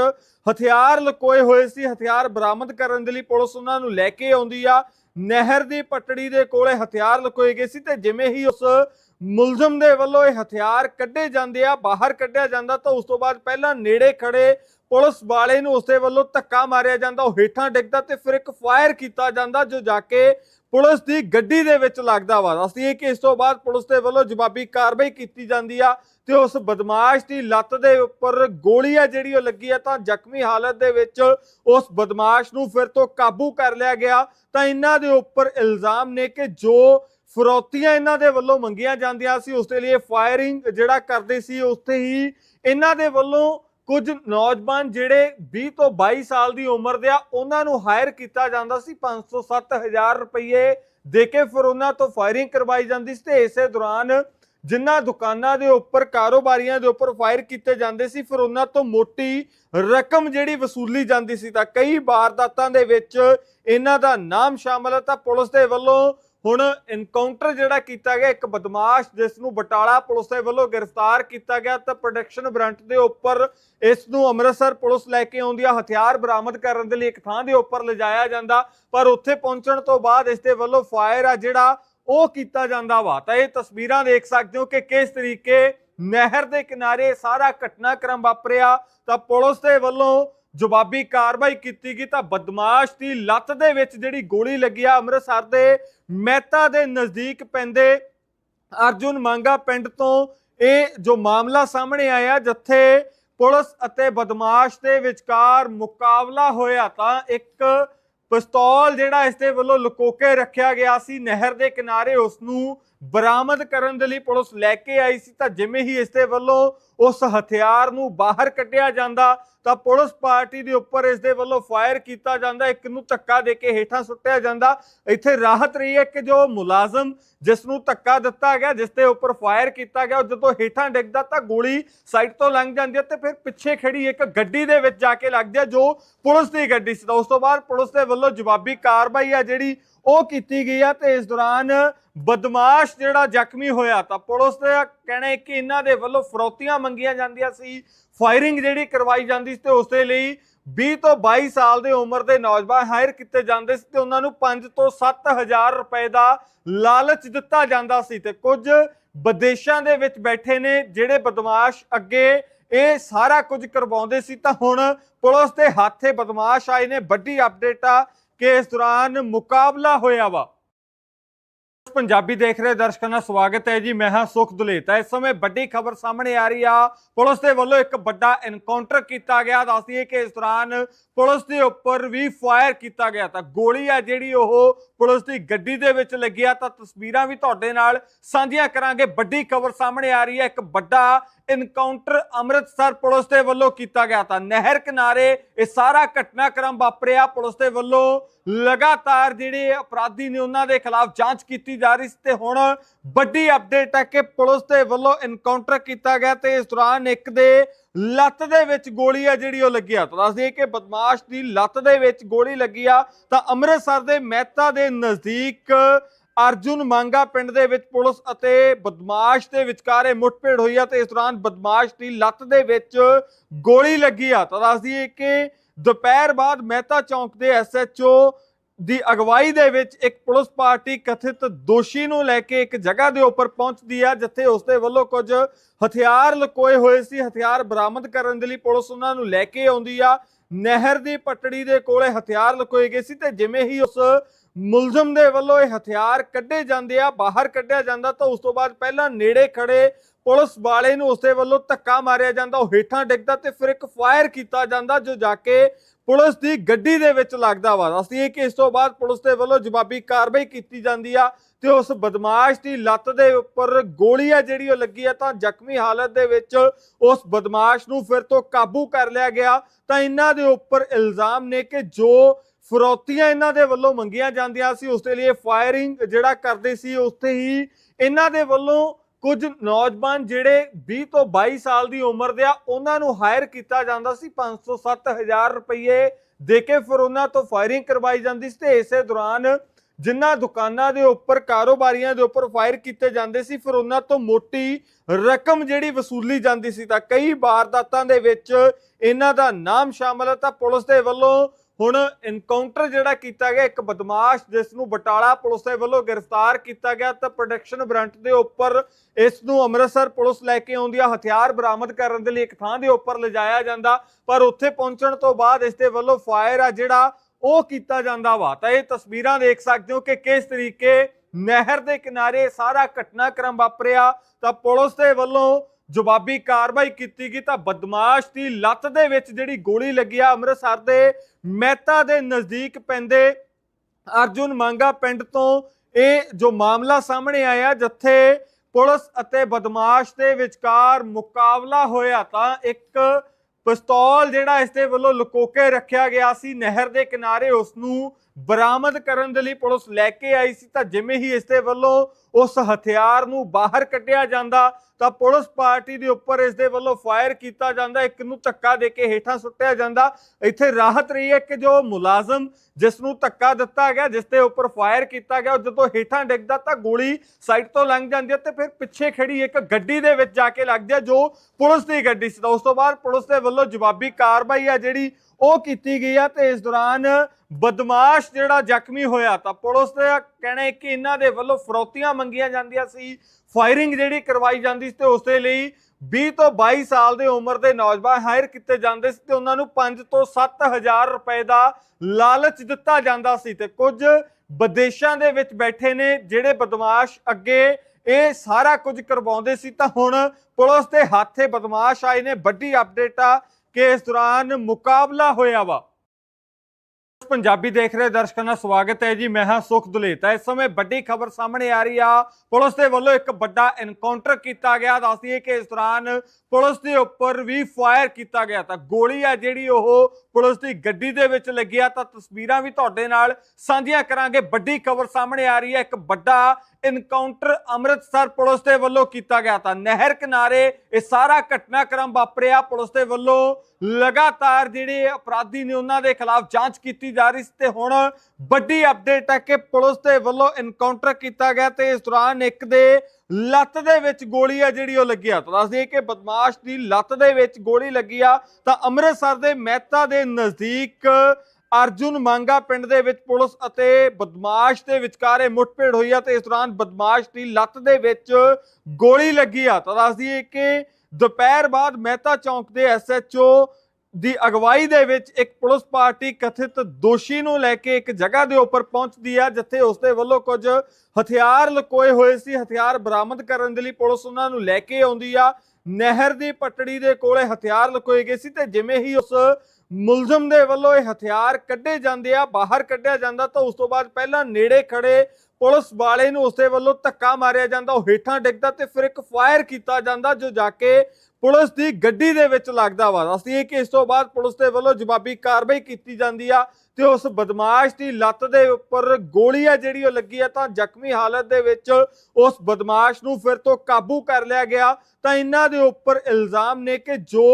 ਹਥਿਆਰ ਲੁਕੋਏ ਹੋਏ ਸੀ। ਹਥਿਆਰ ਬਰਾਮਦ ਕਰਨ ਦੇ ਲਈ ਪੁਲਿਸ ਉਹਨਾਂ ਨੂੰ ਲੈ ਕੇ ਆਉਂਦੀ ਆ। ਨਹਿਰ ਦੀ ਪਟੜੀ ਦੇ ਕੋਲੇ ਹਥਿਆਰ ਲੁਕੋਏ ਗਏ ਸੀ ਤੇ ਜਿਵੇਂ ਹੀ ਉਸ ਮੁਲਜ਼ਮ ਦੇ ਵੱਲੋਂ ਇਹ ਹਥਿਆਰ ਕੱਢੇ ਜਾਂਦੇ ਆ, ਬਾਹਰ ਕੱਢਿਆ ਜਾਂਦਾ ਤਾਂ ਉਸ ਤੋਂ ਬਾਅਦ ਪਹਿਲਾਂ ਨੇੜੇ ਖੜੇ ਪੁਲਿਸ ਵਾਲੇ ਨੂੰ ਉਸਦੇ ਵੱਲੋਂ ਧੱਕਾ ਮਾਰਿਆ ਜਾਂਦਾ, ਉਹ ਹੇਠਾਂ ਡਿੱਗਦਾ ਤੇ ਫਿਰ ਇੱਕ ਫਾਇਰ ਕੀਤਾ ਜਾਂਦਾ ਜੋ ਜਾ ਕੇ ਪੁਲਿਸ ਦੀ ਗੱਡੀ ਦੇ ਵਿੱਚ ਲੱਗਦਾ ਵਾ। ਦੱਸਦੀ ਕਿ ਇਸ ਤੋਂ ਬਾਅਦ ਪੁਲਿਸ ਦੇ ਵੱਲੋਂ ਜਵਾਬੀ ਕਾਰਵਾਈ ਕੀਤੀ ਜਾਂਦੀ ਆ ਤੇ ਉਸ ਬਦਮਾਸ਼ ਦੀ ਲੱਤ ਦੇ ਉੱਪਰ ਗੋਲੀ ਆ ਜਿਹੜੀ ਉਹ ਲੱਗੀ ਆ ਤਾਂ ਜ਼ਖਮੀ ਹਾਲਤ ਦੇ ਵਿੱਚ ਉਸ ਬਦਮਾਸ਼ ਨੂੰ ਫਿਰ ਤੋਂ ਕਾਬੂ ਕਰ ਲਿਆ ਗਿਆ। ਤਾਂ ਇਹਨਾਂ ਦੇ ਉੱਪਰ ਇਲਜ਼ਾਮ ਨੇ ਕਿ ਜੋ ਫਰੋਤੀਆਂ ਇਹਨਾਂ ਦੇ ਵੱਲੋਂ ਮੰਗੀਆਂ ਜਾਂਦੀਆਂ ਸੀ, ਉਸ ਦੇ ਲਈ ਫਾਇਰਿੰਗ ਜਿਹੜਾ ਕਰਦੇ ਸੀ ਉੱਥੇ ਹੀ ਇਹਨਾਂ ਦੇ ਵੱਲੋਂ ਕੁਝ ਨੌਜਵਾਨ ਜਿਹੜੇ 20 ਤੋਂ 22 ਸਾਲ ਦੀ ਉਮਰ ਦੇ ਆ, ਉਹਨਾਂ ਨੂੰ ਹਾਇਰ ਕੀਤਾ ਜਾਂਦਾ ਸੀ 500 7000 ਰੁਪਏ ਦੇ ਕੇ ਫਿਰ ਉਹਨਾਂ ਤੋਂ ਫਾਇਰਿੰਗ ਕਰਵਾਈ ਜਾਂਦੀ ਸੀ ਤੇ ਇਸੇ ਦੌਰਾਨ ਜਿਨ੍ਹਾਂ ਦੁਕਾਨਾਂ ਦੇ ਉੱਪਰ, ਕਾਰੋਬਾਰੀਆਂ ਦੇ ਉੱਪਰ ਫਾਇਰ ਕੀਤੇ ਜਾਂਦੇ ਸੀ, ਫਿਰ ਉਹਨਾਂ ਤੋਂ ਮੋਟੀ ਰਕਮ ਜਿਹੜੀ ਵਸੂਲੀ ਜਾਂਦੀ ਸੀ, ਤਾਂ ਕਈ ਵਾਰਦਾਤਾਂ ਦੇ ਵਿੱਚ ਇਹਨਾਂ ਦਾ ਨਾਮ ਸ਼ਾਮਲ ਹੈ, ਤਾਂ ਪੁਲਿਸ ਦੇ ਵੱਲੋਂ ਹੁਣ ਇਨਕਾਊਂਟਰ ਜਿਹੜਾ ਕੀਤਾ ਗਿਆ, ਇੱਕ ਬਦਮਾਸ਼ ਜਿਸ ਨੂੰ ਬਟਾਲਾ ਪੁਲਿਸ ਦੇ ਵੱਲੋਂ ਗ੍ਰਿਫਤਾਰ ਕੀਤਾ ਗਿਆ ਤਾਂ ਪ੍ਰੋਡਕਸ਼ਨ ਬ੍ਰਾਂਚ ਦੇ ਉੱਪਰ ਇਸ ਨੂੰ ਅੰਮ੍ਰਿਤਸਰ ਪੁਲਿਸ ਲੈ ਕੇ ਆਉਂਦੀ ਆ, ਹਥਿਆਰ ਬਰਾਮਦ ਕਰਨ ਦੇ ਲਈ ਇੱਕ ਥਾਂ ਦੇ ਉੱਪਰ ਲਿਜਾਇਆ ਜਾਂਦਾ, ਪਰ ਉੱਥੇ ਪਹੁੰਚਣ ਤੋਂ ਬਾਅਦ ਇਸ ਦੇ ਵੱਲੋਂ ਫਾਇਰ ਆ ਜਿਹੜਾ, ਉਹ ਕੀਤਾ ਜਾਂਦਾ ਵਾ। ਤਾਂ ਇਹ ਤਸਵੀਰਾਂ ਦੇਖ ਸਕਦੇ ਹੋ ਕਿ ਕਿਸ ਤਰੀਕੇ ਨਹਿਰ ਦੇ ਕਿਨਾਰੇ ਸਾਰਾ ਘਟਨਾਕ੍ਰਮ ਵਾਪਰਿਆ, ਤਾਂ ਪੁਲਿਸ ਦੇ ਵੱਲੋਂ ਜਵਾਬੀ ਕਾਰਵਾਈ ਕੀਤੀ ਗਈ ਤਾਂ ਬਦਮਾਸ਼ ਦੀ ਲੱਤ ਦੇ ਵਿੱਚ ਜਿਹੜੀ ਗੋਲੀ ਲੱਗੀ ਆ ਅੰਮ੍ਰਿਤਸਰ ਦੇ ਮਹਿਤਾ ਦੇ ਨਜ਼ਦੀਕ ਪੈਂਦੇ ਅਰਜੁਨ ਮੰਗਾ ਪਿੰਡ ਤੋਂ ਇਹ ਜੋ ਮਾਮਲਾ ਸਾਹਮਣੇ ਆਇਆ ਜਿੱਥੇ ਪੁਲਿਸ ਅਤੇ ਬਦਮਾਸ਼ ਦੇ ਵਿਚਕਾਰ ਮੁਕਾਬਲਾ ਹੋਇਆ ਤਾਂ ਇੱਕ ਪਿਸਤੌਲ ਜਿਹੜਾ ਇਸ ਦੇ ਵੱਲੋਂ ਲੁਕੋਕੇ ਰੱਖਿਆ ਗਿਆ ਸੀ, ਨਹਿਰ ਦੇ ਕਿਨਾਰੇ ਉਸ ਨੂੰ ਬਰਾਮਦ ਕਰਨ ਦੇ ਲਈ ਪੁਲਿਸ ਲੈ ਕੇ ਆਈ ਸੀ ਤਾਂ ਜਿਵੇਂ ਹੀ ਇਸ ਦੇ ਵੱਲੋਂ ਉਸ ਹਥਿਆਰ ਨੂੰ ਬਾਹਰ ਕੱਢਿਆ ਜਾਂਦਾ ਤਾਂ ਪੁਲਿਸ ਪਾਰਟੀ ਦੇ ਉੱਪਰ ਇਸ ਦੇ ਵੱਲੋਂ ਫਾਇਰ ਕੀਤਾ ਜਾਂਦਾ, ਇੱਕ ਨੂੰ ਧੱਕਾ ਦੇ ਕੇ ਹੇਠਾਂ ਸੁੱਟਿਆ ਜਾਂਦਾ। ਇੱਥੇ ਰਾਹਤ ਰਹੀ ਹੈ ਕਿ ਜੋ ਮੁਲਾਜ਼ਮ ਜਿਸ ਨੂੰ ਧੱਕਾ ਦਿੱਤਾ ਗਿਆ, ਜਿਸ ਦੇ ਉੱਪਰ ਫਾਇਰ ਕੀਤਾ ਗਿਆ, ਉਹ ਜਦੋਂ ਹੇਠਾਂ ਡਿੱਗਦਾ ਤਾਂ ਗੋਲੀ ਸਾਈਡ ਤੋਂ ਲੰਘ ਜਾਂਦੀ ਹੈ ਤੇ ਫਿਰ ਪਿੱਛੇ ਖੜੀ ਇੱਕ ਗੱਡੀ ਦੇ ਵਿੱਚ ਜਾ ਕੇ ਲੱਗਦੀ ਹੈ, ਜੋ ਪੁਲਿਸ ਦੀ ਗੱਡੀ ਸੀ। ਤਾਂ ਉਸ ਤੋਂ ਬਾਅਦ ਪੁਲਿਸ ਦੇ ਵੱਲੋਂ ਜਵਾਬੀ ਕਾਰਵਾਈ ਆ ਜਿਹੜੀ ਉਹ ਕੀਤੀ ਗਈ ਆ ਤੇ ਇਸ ਦੌਰਾਨ ਬਦਮਾਸ਼ ਜਿਹੜਾ ਜ਼ਖਮੀ ਹੋਇਆ ਤਾਂ ਪੁਲਿਸ ਦਾ ਕਹਿਣਾ ਹੈ ਕਿ ਇਹਨਾਂ ਦੇ ਵੱਲੋਂ ਫਰੋਤੀਆਂ ਮੰਗੀਆਂ ਜਾਂਦੀਆਂ ਸੀ, ਫਾਇਰਿੰਗ ਜਿਹੜੀ ਕਰਵਾਈ ਜਾਂਦੀ ਸੀ ਤੇ ਉਸ ਦੇ ਲਈ 20 ਤੋਂ 22 ਸਾਲ ਦੇ ਉਮਰ ਦੇ ਨੌਜਵਾਨ ਹਾਇਰ ਕੀਤੇ ਜਾਂਦੇ ਸੀ ਤੇ ਉਹਨਾਂ ਨੂੰ 5 ਤੋਂ 7000 ਰੁਪਏ ਦਾ ਲਾਲਚ ਦਿੱਤਾ ਜਾਂਦਾ ਸੀ ਤੇ ਕੁਝ ਵਿਦੇਸ਼ਾਂ ਦੇ ਵਿੱਚ ਬੈਠੇ ਨੇ ਜਿਹੜੇ ਬਦਮਾਸ਼ ਅੱਗੇ ਇਹ ਸਾਰਾ ਕੁਝ ਕਰਵਾਉਂਦੇ ਸੀ ਤਾਂ ਹੁਣ ਪੁਲਿਸ ਦੇ ਹੱਥੇ ਬਦਮਾਸ਼ ਆਏ ਨੇ, ਵੱਡੀ ਅਪਡੇਟ ਆ। ਕਿ ਇਸ ਦੌਰਾਨ ਮੁਕਾਬਲਾ ਹੋਇਆ ਵਾ। ਪੰਜਾਬੀ ਦੇਖ ਰਹੇ ਦਰਸ਼ਕਾਂ ਦਾ ਸਵਾਗਤ ਹੈ ਜੀ। ਮੈਂ ਹਾਂ ਸੁਖ ਦੁਲੇਤਾ। ਇਸ ਸਮੇਂ ਵੱਡੀ ਖਬਰ ਸਾਹਮਣੇ ਆ ਰਹੀ ਆ। ਪੁਲਿਸ ਦੇ ਵੱਲੋਂ ਇੱਕ ਵੱਡਾ ਐਨਕਾਊਂਟਰ ਕੀਤਾ ਗਿਆ। ਦੱਸਦੀਏ ਕਿ ਇਸ ਦੌਰਾਨ ਪੁਲਿਸ ਦੇ ਉੱਪਰ ਵੀ ਫਾਇਰ ਕੀਤਾ ਗਿਆ ਤਾਂ ਗੋਲੀ ਆ ਜਿਹੜੀ ਉਹ ਪੁਲਿਸ ਦੀ ਗੱਡੀ ਦੇ ਵਿੱਚ ਲੱਗੀ ਆ। ਤਾਂ ਤਸਵੀਰਾਂ ਵੀ ਤੁਹਾਡੇ ਨਾਲ ਸਾਂਝੀਆਂ ਕਰਾਂਗੇ। ਵੱਡੀ ਖਬਰ ਸਾਹਮਣੇ ਆ ਰਹੀ ਹੈ। ਇੱਕ ਵੱਡਾ ਇਨਕਾਊਂਟਰ ਅੰਮ੍ਰਿਤਸਰ ਪੁਲਿਸ ਦੇ ਵੱਲੋਂ ਕੀਤਾ ਗਿਆ ਤਾਂ ਨਹਿਰ ਕਿਨਾਰੇ ਇਹ ਸਾਰਾ ਘਟਨਾਕ੍ਰਮ ਵਾਪਰਿਆ। ਪੁਲਿਸ ਦੇ ਵੱਲੋਂ ਲਗਾਤਾਰ ਜਿਹੜੇ ਅਪਰਾਧੀ ਨੇ ਉਹਨਾਂ ਦੇ ਖਿਲਾਫ ਜਾਂਚ ਕੀਤੀ ਜਾ ਰਹੀ ਸੀ ਤੇ ਹੁਣ ਵੱਡੀ ਅਪਡੇਟ ਹੈ ਕਿ ਪੁਲਿਸ ਦੇ ਵੱਲੋਂ ਇਨਕਾਊਂਟਰ ਕੀਤਾ ਗਿਆ ਤੇ ਇਸ ਦੌਰਾਨ ਇੱਕ ਦੇ ਲੱਤ ਦੇ ਵਿੱਚ ਗੋਲੀ ਆ ਜਿਹੜੀ ਉਹ ਲੱਗੀ ਆ। ਤਾਂ ਦੱਸ ਦਈਏ ਕਿ ਬਦਮਾਸ਼ ਦੀ ਲੱਤ ਦੇ ਵਿੱਚ ਗੋਲੀ ਲੱਗੀ ਆ ਤਾਂ ਅੰਮ੍ਰਿਤਸਰ ਦੇ ਮਹਿਤਾ ਦੇ ਨਜ਼ਦੀਕ ਅਰਜੁਨ ਮੰਗਾ ਪਿੰਡ ਦੇ ਵਿੱਚ ਪੁਲਿਸ ਅਤੇ ਬਦਮਾਸ਼ ਦੇ ਵਿਚਕਾਰ ਇਹ ਮੁੱਠਭੇੜ ਹੋਈ ਆ ਤੇ ਇਸ ਦੌਰਾਨ ਬਦਮਾਸ਼ ਦੀ ਲੱਤ ਦੇ ਵਿੱਚ ਗੋਲੀ ਲੱਗੀ ਆ। ਤਾਂ ਦੱਸ ਦਈਏ ਕਿ ਦੁਪਹਿਰ ਬਾਅਦ ਮਹਿਤਾ ਚੌਂਕ ਦੇ ਐਸਐਚਓ ਦੀ ਅਗਵਾਈ ਦੇ ਵਿੱਚ ਇੱਕ ਪੁਲਿਸ ਪਾਰਟੀ ਕਥਿਤ ਦੋਸ਼ੀ ਨੂੰ ਲੈ ਕੇ ਇੱਕ ਜਗ੍ਹਾ ਦੇ ਉੱਪਰ ਪਹੁੰਚਦੀ ਆ, ਜਿੱਥੇ ਉਸ ਦੇ ਵੱਲੋਂ ਕੁਝ ਹਥਿਆਰ ਲੁਕੋਏ ਹੋਏ ਸੀ। ਹਥਿਆਰ ਬਰਾਮਦ ਕਰਨ ਦੇ ਲਈ ਪੁਲਿਸ ਉਹਨਾਂ ਨੂੰ ਲੈ ਕੇ ਆਉਂਦੀ ਆ। ਨਹਿਰ ਦੀ ਪਟੜੀ ਦੇ ਕੋਲੇ ਹਥਿਆਰ ਲੁਕੋਏ ਗਏ ਸੀ ਤੇ ਜਿਵੇਂ ਹੀ ਉਸ ਮੁਲਜ਼ਮ ਦੇ ਵੱਲੋਂ ਇਹ ਹਥਿਆਰ ਕੱਢੇ ਜਾਂਦੇ ਆ, ਬਾਹਰ ਕੱਢਿਆ ਜਾਂਦਾ ਤਾਂ ਉਸ ਤੋਂ ਬਾਅਦ ਪਹਿਲਾਂ ਨੇੜੇ ਖੜੇ ਪੁਲਿਸ ਵਾਲੇ ਨੂੰ ਉਸ ਵੱਲੋਂ ਧੱਕਾ ਮਾਰਿਆ ਜਾਂਦਾ, ਉਹ ਹੇਠਾਂ ਡਿੱਗਦਾ ਤੇ ਫਿਰ ਇੱਕ ਫਾਇਰ ਕੀਤਾ ਜਾਂਦਾ ਜੋ ਜਾ ਕੇ ਪੁਲਿਸ ਦੀ ਗੱਡੀ ਦੇ ਵਿੱਚ ਲੱਗਦਾ ਵਾ। ਦੱਸਦੀਏ ਕਿ ਇਸ ਤੋਂ ਬਾਅਦ ਪੁਲਿਸ ਦੇ ਵੱਲੋਂ ਜਵਾਬੀ ਕਾਰਵਾਈ ਕੀਤੀ ਜਾਂਦੀ ਆ ਤੇ ਉਸ ਬਦਮਾਸ਼ ਦੀ ਲੱਤ ਦੇ ਉੱਪਰ ਗੋਲੀ ਆ ਜਿਹੜੀ ਉਹ ਲੱਗੀ ਆ ਤਾਂ ਜ਼ਖਮੀ ਹਾਲਤ ਦੇ ਵਿੱਚ ਉਸ ਬਦਮਾਸ਼ ਨੂੰ ਫਿਰ ਤੋਂ ਕਾਬੂ ਕਰ ਲਿਆ ਗਿਆ। ਤਾਂ ਇਹਨਾਂ ਦੇ ਉੱਪਰ ਇਲਜ਼ਾਮ ਨੇ ਕਿ ਜੋ ਫਰੌਤੀਆਂ ਇਹਨਾਂ ਦੇ ਵੱਲੋਂ ਮੰਗੀਆਂ ਜਾਂਦੀਆਂ ਸੀ, ਉਸ ਦੇ ਲਈ ਫਾਇਰਿੰਗ ਜਿਹੜਾ ਕਰਦੇ ਸੀ, ਉੱਥੇ ਹੀ ਇਹਨਾਂ ਦੇ ਵੱਲੋਂ ਕੁਝ ਨੌਜਵਾਨ ਜਿਹੜੇ 20 ਤੋਂ 22 ਸਾਲ ਦੀ ਉਮਰ ਦੇ ਆ, ਉਹਨਾਂ ਨੂੰ ਹਾਇਰ ਕੀਤਾ ਜਾਂਦਾ ਸੀ 500 7000 ਰੁਪਏ ਦੇ ਕੇ ਫਿਰ ਉਹਨਾਂ ਤੋਂ ਫਾਇਰਿੰਗ ਕਰਵਾਈ ਜਾਂਦੀ ਸੀ ਤੇ ਇਸੇ ਦੌਰਾਨ ਜਿਨ੍ਹਾਂ ਦੁਕਾਨਾਂ ਦੇ ਉੱਪਰ, ਕਾਰੋਬਾਰੀਆਂ ਦੇ ਉੱਪਰ ਫਾਇਰ ਕੀਤੇ ਜਾਂਦੇ ਸੀ, ਫਿਰ ਉਹਨਾਂ ਤੋਂ ਮੋਟੀ ਰਕਮ ਜਿਹੜੀ ਵਸੂਲੀ ਜਾਂਦੀ ਸੀ, ਤਾਂ ਕਈ ਵਾਰਦਾਤਾਂ ਦੇ ਵਿੱਚ ਇਹਨਾਂ ਦਾ ਨਾਮ ਸ਼ਾਮਲ ਹੈ ਤਾਂ ਪੁਲਿਸ ਦੇ ਵੱਲੋਂ ਹੁਣ ਇਨਕਾਊਂਟਰ ਜਿਹੜਾ ਕੀਤਾ ਗਿਆ, ਇੱਕ ਬਦਮਾਸ਼ ਜਿਸ ਨੂੰ ਬਟਾਲਾ ਪੁਲਿਸ ਦੇ ਵੱਲੋਂ ਗ੍ਰਿਫਤਾਰ ਕੀਤਾ ਗਿਆ ਤਾਂ ਪ੍ਰੋਡਕਸ਼ਨ ਬ੍ਰਾਂਚ ਦੇ ਉੱਪਰ ਇਸ ਨੂੰ ਅੰਮ੍ਰਿਤਸਰ ਪੁਲਿਸ ਲੈ ਕੇ ਆਉਂਦੀ ਆ, ਹਥਿਆਰ ਬਰਾਮਦ ਕਰਨ ਦੇ ਲਈ ਇੱਕ ਥਾਂ ਦੇ ਉੱਪਰ ਲਿਜਾਇਆ ਜਾਂਦਾ, ਪਰ ਉੱਥੇ ਪਹੁੰਚਣ ਤੋਂ ਬਾਅਦ ਇਸ ਦੇ ਵੱਲੋਂ ਫਾਇਰ ਆ ਜਿਹੜਾ, ਉਹ ਕੀਤਾ ਜਾਂਦਾ ਵਾ। ਤਾਂ ਇਹ ਤਸਵੀਰਾਂ ਦੇਖ ਸਕਦੇ ਹੋ ਕਿ ਕਿਸ ਤਰੀਕੇ ਨਹਿਰ ਦੇ ਕਿਨਾਰੇ ਸਾਰਾ ਘਟਨਾਕ੍ਰਮ ਵਾਪਰਿਆ, ਤਾਂ ਪੁਲਿਸ ਦੇ ਵੱਲੋਂ ਜਵਾਬੀ ਕਾਰਵਾਈ ਕੀਤੀ ਗਈ ਤਾਂ ਬਦਮਾਸ਼ ਦੀ ਲੱਤ ਦੇ ਵਿੱਚ ਜਿਹੜੀ ਗੋਲੀ ਲੱਗੀ ਆ ਅੰਮ੍ਰਿਤਸਰ ਦੇ ਮਹਿਤਾ ਦੇ ਨਜ਼ਦੀਕ ਪੈਂਦੇ ਅਰਜੁਨ ਮੰਗਾ ਪਿੰਡ ਤੋਂ ਇਹ ਜੋ ਮਾਮਲਾ ਸਾਹਮਣੇ ਆਇਆ ਜਿੱਥੇ ਪੁਲਿਸ ਅਤੇ ਬਦਮਾਸ਼ ਦੇ ਵਿਚਕਾਰ ਮੁਕਾਬਲਾ ਹੋਇਆ ਤਾਂ ਇੱਕ ਪਿਸਤੌਲ ਜਿਹੜਾ ਇਸ ਦੇ ਵੱਲੋਂ ਲੁਕੋਕੇ ਰੱਖਿਆ ਗਿਆ ਸੀ, ਨਹਿਰ ਦੇ ਕਿਨਾਰੇ ਉਸ ਨੂੰ ਬਰਾਮਦ ਕਰਨ ਦੇ ਲਈ ਪੁਲਿਸ ਲੈ ਕੇ ਆਈ ਸੀ, ਤਾਂ ਜਿਵੇਂ ਹੀ ਇਸ ਦੇ ਵੱਲੋਂ ਉਸ ਹਥਿਆਰ ਨੂੰ ਬਾਹਰ ਕੱਢਿਆ ਜਾਂਦਾ, ਤਾਂ ਪੁਲਿਸ ਪਾਰਟੀ ਦੇ ਉੱਪਰ ਇਸ ਦੇ ਵੱਲੋਂ ਫਾਇਰ ਕੀਤਾ ਜਾਂਦਾ, ਇੱਕ ਨੂੰ ਧੱਕਾ ਦੇ ਕੇ ਹੇਠਾਂ ਸੁੱਟਿਆ ਜਾਂਦਾ। ਇੱਥੇ ਰਾਹਤ ਰਹੀ ਹੈ ਕਿ ਜੋ ਮੁਲਾਜ਼ਮ ਜਿਸ ਨੂੰ ਧੱਕਾ ਦਿੱਤਾ ਗਿਆ, ਜਿਸ ਦੇ ਉੱਪਰ ਫਾਇਰ ਕੀਤਾ ਗਿਆ ਜਦੋਂ ਹੇਠਾਂ ਡਿੱਗਦਾ, ਤਾਂ ਗੋਲੀ ਸਾਈਡ ਤੋਂ ਲੰਘ ਜਾਂਦੀ ਹੈ ਤੇ ਫਿਰ ਪਿੱਛੇ ਖੜੀ ਇੱਕ ਗੱਡੀ ਦੇ ਵਿੱਚ ਜਾ ਕੇ ਲੱਗਦੀ ਹੈ, ਜੋ ਪੁਲਿਸ ਦੀ ਗੱਡੀ ਸੀ। ਤਾਂ ਉਸ ਤੋਂ ਬਾਅਦ ਪੁਲਿਸ ਦੇ ਵੱਲੋਂ ਜਵਾਬੀ ਕਾਰਵਾਈ ਆ ਜਿਹੜੀ ਉਹ ਕੀਤੀ ਗਈ ਆ ਤੇ ਇਸ ਦੌਰਾਨ ਬਦਮਾਸ਼ ਜਿਹੜਾ ਜ਼ਖਮੀ ਹੋਇਆ ਤਾਂ ਪੁਲਿਸ ਦਾ ਕਹਿਣਾ ਹੈ ਕਿ ਇਹਨਾਂ ਦੇ ਵੱਲੋਂ ਫਰੋਤੀਆਂ ਮੰਗੀਆਂ ਜਾਂਦੀਆਂ ਸੀ। ਫਾਇਰਿੰਗ ਜਿਹੜੀ ਕਰਵਾਈ ਜਾਂਦੀ ਸੀ ਤੇ ਉਸ ਦੇ ਲਈ 20 ਤੋਂ 22 ਸਾਲ ਦੇ ਉਮਰ ਦੇ ਨੌਜਵਾਨ ਹਾਇਰ ਕੀਤੇ ਜਾਂਦੇ ਸੀ ਤੇ ਉਹਨਾਂ ਨੂੰ 5 ਤੋਂ 7000 ਰੁਪਏ ਦਾ ਲਾਲਚ ਦਿੱਤਾ ਜਾਂਦਾ ਸੀ ਤੇ ਕੁਝ ਵਿਦੇਸ਼ਾਂ ਦੇ ਵਿੱਚ ਬੈਠੇ ਨੇ ਜਿਹੜੇ ਬਦਮਾਸ਼ ਅੱਗੇ ਇਹ ਸਾਰਾ ਕੁਝ ਕਰਵਾਉਂਦੇ ਸੀ। ਤਾਂ ਹੁਣ ਪੁਲਿਸ ਦੇ ਹੱਥੇ ਬਦਮਾਸ਼ ਆਏ ਨੇ, ਵੱਡੀ ਅਪਡੇਟ ਆ। ਕਿ ਇਸ ਦੌਰਾਨ ਮੁਕਾਬਲਾ ਹੋਇਆ ਵਾ। ਪੰਜਾਬੀ ਦੇਖ ਰਹੇ ਦਰਸ਼ਕਾਂ ਦਾ ਸਵਾਗਤ ਹੈ ਜੀ, ਮੈਂ ਹਾਂ ਸੁਖ ਦੁਲੇਤਾ। ਇਸ ਸਮੇਂ ਵੱਡੀ ਖਬਰ ਸਾਹਮਣੇ ਆ ਰਹੀ ਆ। ਪੁਲਿਸ ਦੇ ਵੱਲੋਂ ਇੱਕ ਵੱਡਾ ਐਨਕਾਊਂਟਰ ਕੀਤਾ ਗਿਆ। ਦੱਸਦੀਏ ਕਿ ਇਸ ਦੌਰਾਨ ਪੁਲਿਸ ਦੇ ਉੱਪਰ ਵੀ ਫਾਇਰ ਕੀਤਾ ਗਿਆ। ਤਾਂ ਗੋਲੀ ਆ ਜਿਹੜੀ ਉਹ ਪੁਲਿਸ ਦੀ ਗੱਡੀ ਦੇ ਵਿੱਚ ਲੱਗੀ ਆ। ਤਾਂ ਤਸਵੀਰਾਂ ਵੀ ਤੁਹਾਡੇ ਨਾਲ ਸਾਂਝੀਆਂ ਕਰਾਂਗੇ। ਵੱਡੀ ਖਬਰ ਸਾਹਮਣੇ ਆ ਰਹੀ ਹੈ। ਇੱਕ ਵੱਡਾ ਇਨਕਾਊਂਟਰ ਅੰਮ੍ਰਿਤਸਰ ਪੁਲਿਸ ਦੇ ਵੱਲੋਂ ਕੀਤਾ ਗਿਆ। ਤਾਂ ਨਹਿਰ ਕਿਨਾਰੇ ਇਹ ਸਾਰਾ ਘਟਨਾਕ੍ਰਮ ਵਾਪਰਿਆ। ਪੁਲਿਸ ਦੇ ਵੱਲੋਂ ਲਗਾਤਾਰ ਜਿਹੜੇ ਅਪਰਾਧੀ ਨੇ ਉਹਨਾਂ ਦੇ ਖਿਲਾਫ ਜਾਂਚ ਕੀਤੀ ਜਾ ਰਹੀ ਸੀ ਤੇ ਹੁਣ ਵੱਡੀ ਅਪਡੇਟ ਹੈ ਕਿ ਪੁਲਿਸ ਦੇ ਵੱਲੋਂ ਐਨਕਾਊਂਟਰ ਕੀਤਾ ਗਿਆ ਤੇ ਇਸ ਦੌਰਾਨ ਇੱਕ ਦੇ ਲੱਤ ਦੇ ਵਿੱਚ ਗੋਲੀ ਆ ਜਿਹੜੀ ਉਹ ਲੱਗੀ ਆ। ਤਾਂ ਦੱਸ ਦਈਏ ਕਿ ਬਦਮਾਸ਼ ਦੀ ਲੱਤ ਦੇ ਵਿੱਚ ਗੋਲੀ ਲੱਗੀ ਆ। ਤਾਂ ਅੰਮ੍ਰਿਤਸਰ ਦੇ ਮਹਿਤਾ ਦੇ ਨਜ਼ਦੀਕ ਅਰਜੁਨ ਮੰਗਾ ਪਿੰਡ ਦੇ ਵਿੱਚ ਪੁਲਿਸ ਅਤੇ ਬਦਮਾਸ਼ ਦੇ ਵਿਚਕਾਰ ਇਹ ਮੁੱਠਭੇੜ ਹੋਈ ਆ ਤੇ ਇਸ ਦੌਰਾਨ ਬਦਮਾਸ਼ ਦੀ ਲੱਤ ਦੇ ਵਿੱਚ ਗੋਲੀ ਲੱਗੀ ਆ। ਤਾਂ ਦੱਸ ਦਈਏ ਕਿ ਦੁਪਹਿਰ ਬਾਅਦ ਮਹਿਤਾ ਚੌਂਕ ਦੇ ਐਸਐਚਓ ਦੀ ਅਗਵਾਈ ਦੇ ਵਿੱਚ ਇੱਕ ਪੁਲਿਸ ਪਾਰਟੀ ਕਥਿਤ ਦੋਸ਼ੀ ਨੂੰ ਲੈ ਕੇ ਇੱਕ ਜਗ੍ਹਾ ਦੇ ਉੱਪਰ ਪਹੁੰਚਦੀ ਆ, ਜਿੱਥੇ ਉਸ ਦੇ ਵੱਲੋਂ ਕੁਝ ਹਥਿਆਰ ਲੁਕੋਏ ਹੋਏ ਸੀ। ਹਥਿਆਰ ਬਰਾਮਦ ਕਰਨ ਦੇ ਲਈ ਪੁਲਿਸ ਉਹਨਾਂ ਨੂੰ ਲੈ ਕੇ ਆਉਂਦੀ ਆ। ਨਹਿਰ ਦੀ ਪਟੜੀ ਦੇ ਕੋਲੇ ਹਥਿਆਰ ਲੁਕੋਏ ਗਏ ਸੀ ਤੇ ਜਿਵੇਂ ਹੀ ਉਸ ਮੁਲਜ਼ਮ ਦੇ ਵੱਲੋਂ ਇਹ ਹਥਿਆਰ ਕੱਢੇ ਜਾਂਦੇ ਆ, ਬਾਹਰ ਕੱਢਿਆ ਜਾਂਦਾ, ਤਾਂ ਉਸ ਤੋਂ ਬਾਅਦ ਪਹਿਲਾਂ ਨੇੜੇ ਖੜੇ ਪੁਲਿਸ ਵਾਲੇ ਨੂੰ ਉਸਦੇ ਵੱਲੋਂ ਧੱਕਾ ਮਾਰਿਆ ਜਾਂਦਾ, ਉਹ ਹੇਠਾਂ ਡਿੱਗਦਾ ਤੇ ਫਿਰ ਇੱਕ ਫਾਇਰ ਕੀਤਾ ਜਾਂਦਾ, ਜੋ ਜਾ ਕੇ ਪੁਲਿਸ ਦੀ ਗੱਡੀ ਦੇ ਵਿੱਚ ਲੱਗਦਾ ਵਾ। ਦੱਸਦੀ ਕਿ ਇਸ ਤੋਂ ਬਾਅਦ ਪੁਲਿਸ ਦੇ ਵੱਲੋਂ ਜਵਾਬੀ ਕਾਰਵਾਈ ਕੀਤੀ ਜਾਂਦੀ ਆ ਤੇ ਉਸ ਬਦਮਾਸ਼ ਦੀ ਲੱਤ ਦੇ ਉੱਪਰ ਗੋਲੀ ਆ ਜਿਹੜੀ ਉਹ ਲੱਗੀ ਆ ਤਾਂ ਜ਼ਖਮੀ ਹਾਲਤ ਦੇ ਵਿੱਚ ਉਸ ਬਦਮਾਸ਼ ਨੂੰ ਫਿਰ ਤੋਂ ਕਾਬੂ ਕਰ ਲਿਆ ਗਿਆ। ਤਾਂ ਇਹਨਾਂ ਦੇ ਉੱਪਰ ਇਲਜ਼ਾਮ ਨੇ ਕਿ ਜੋ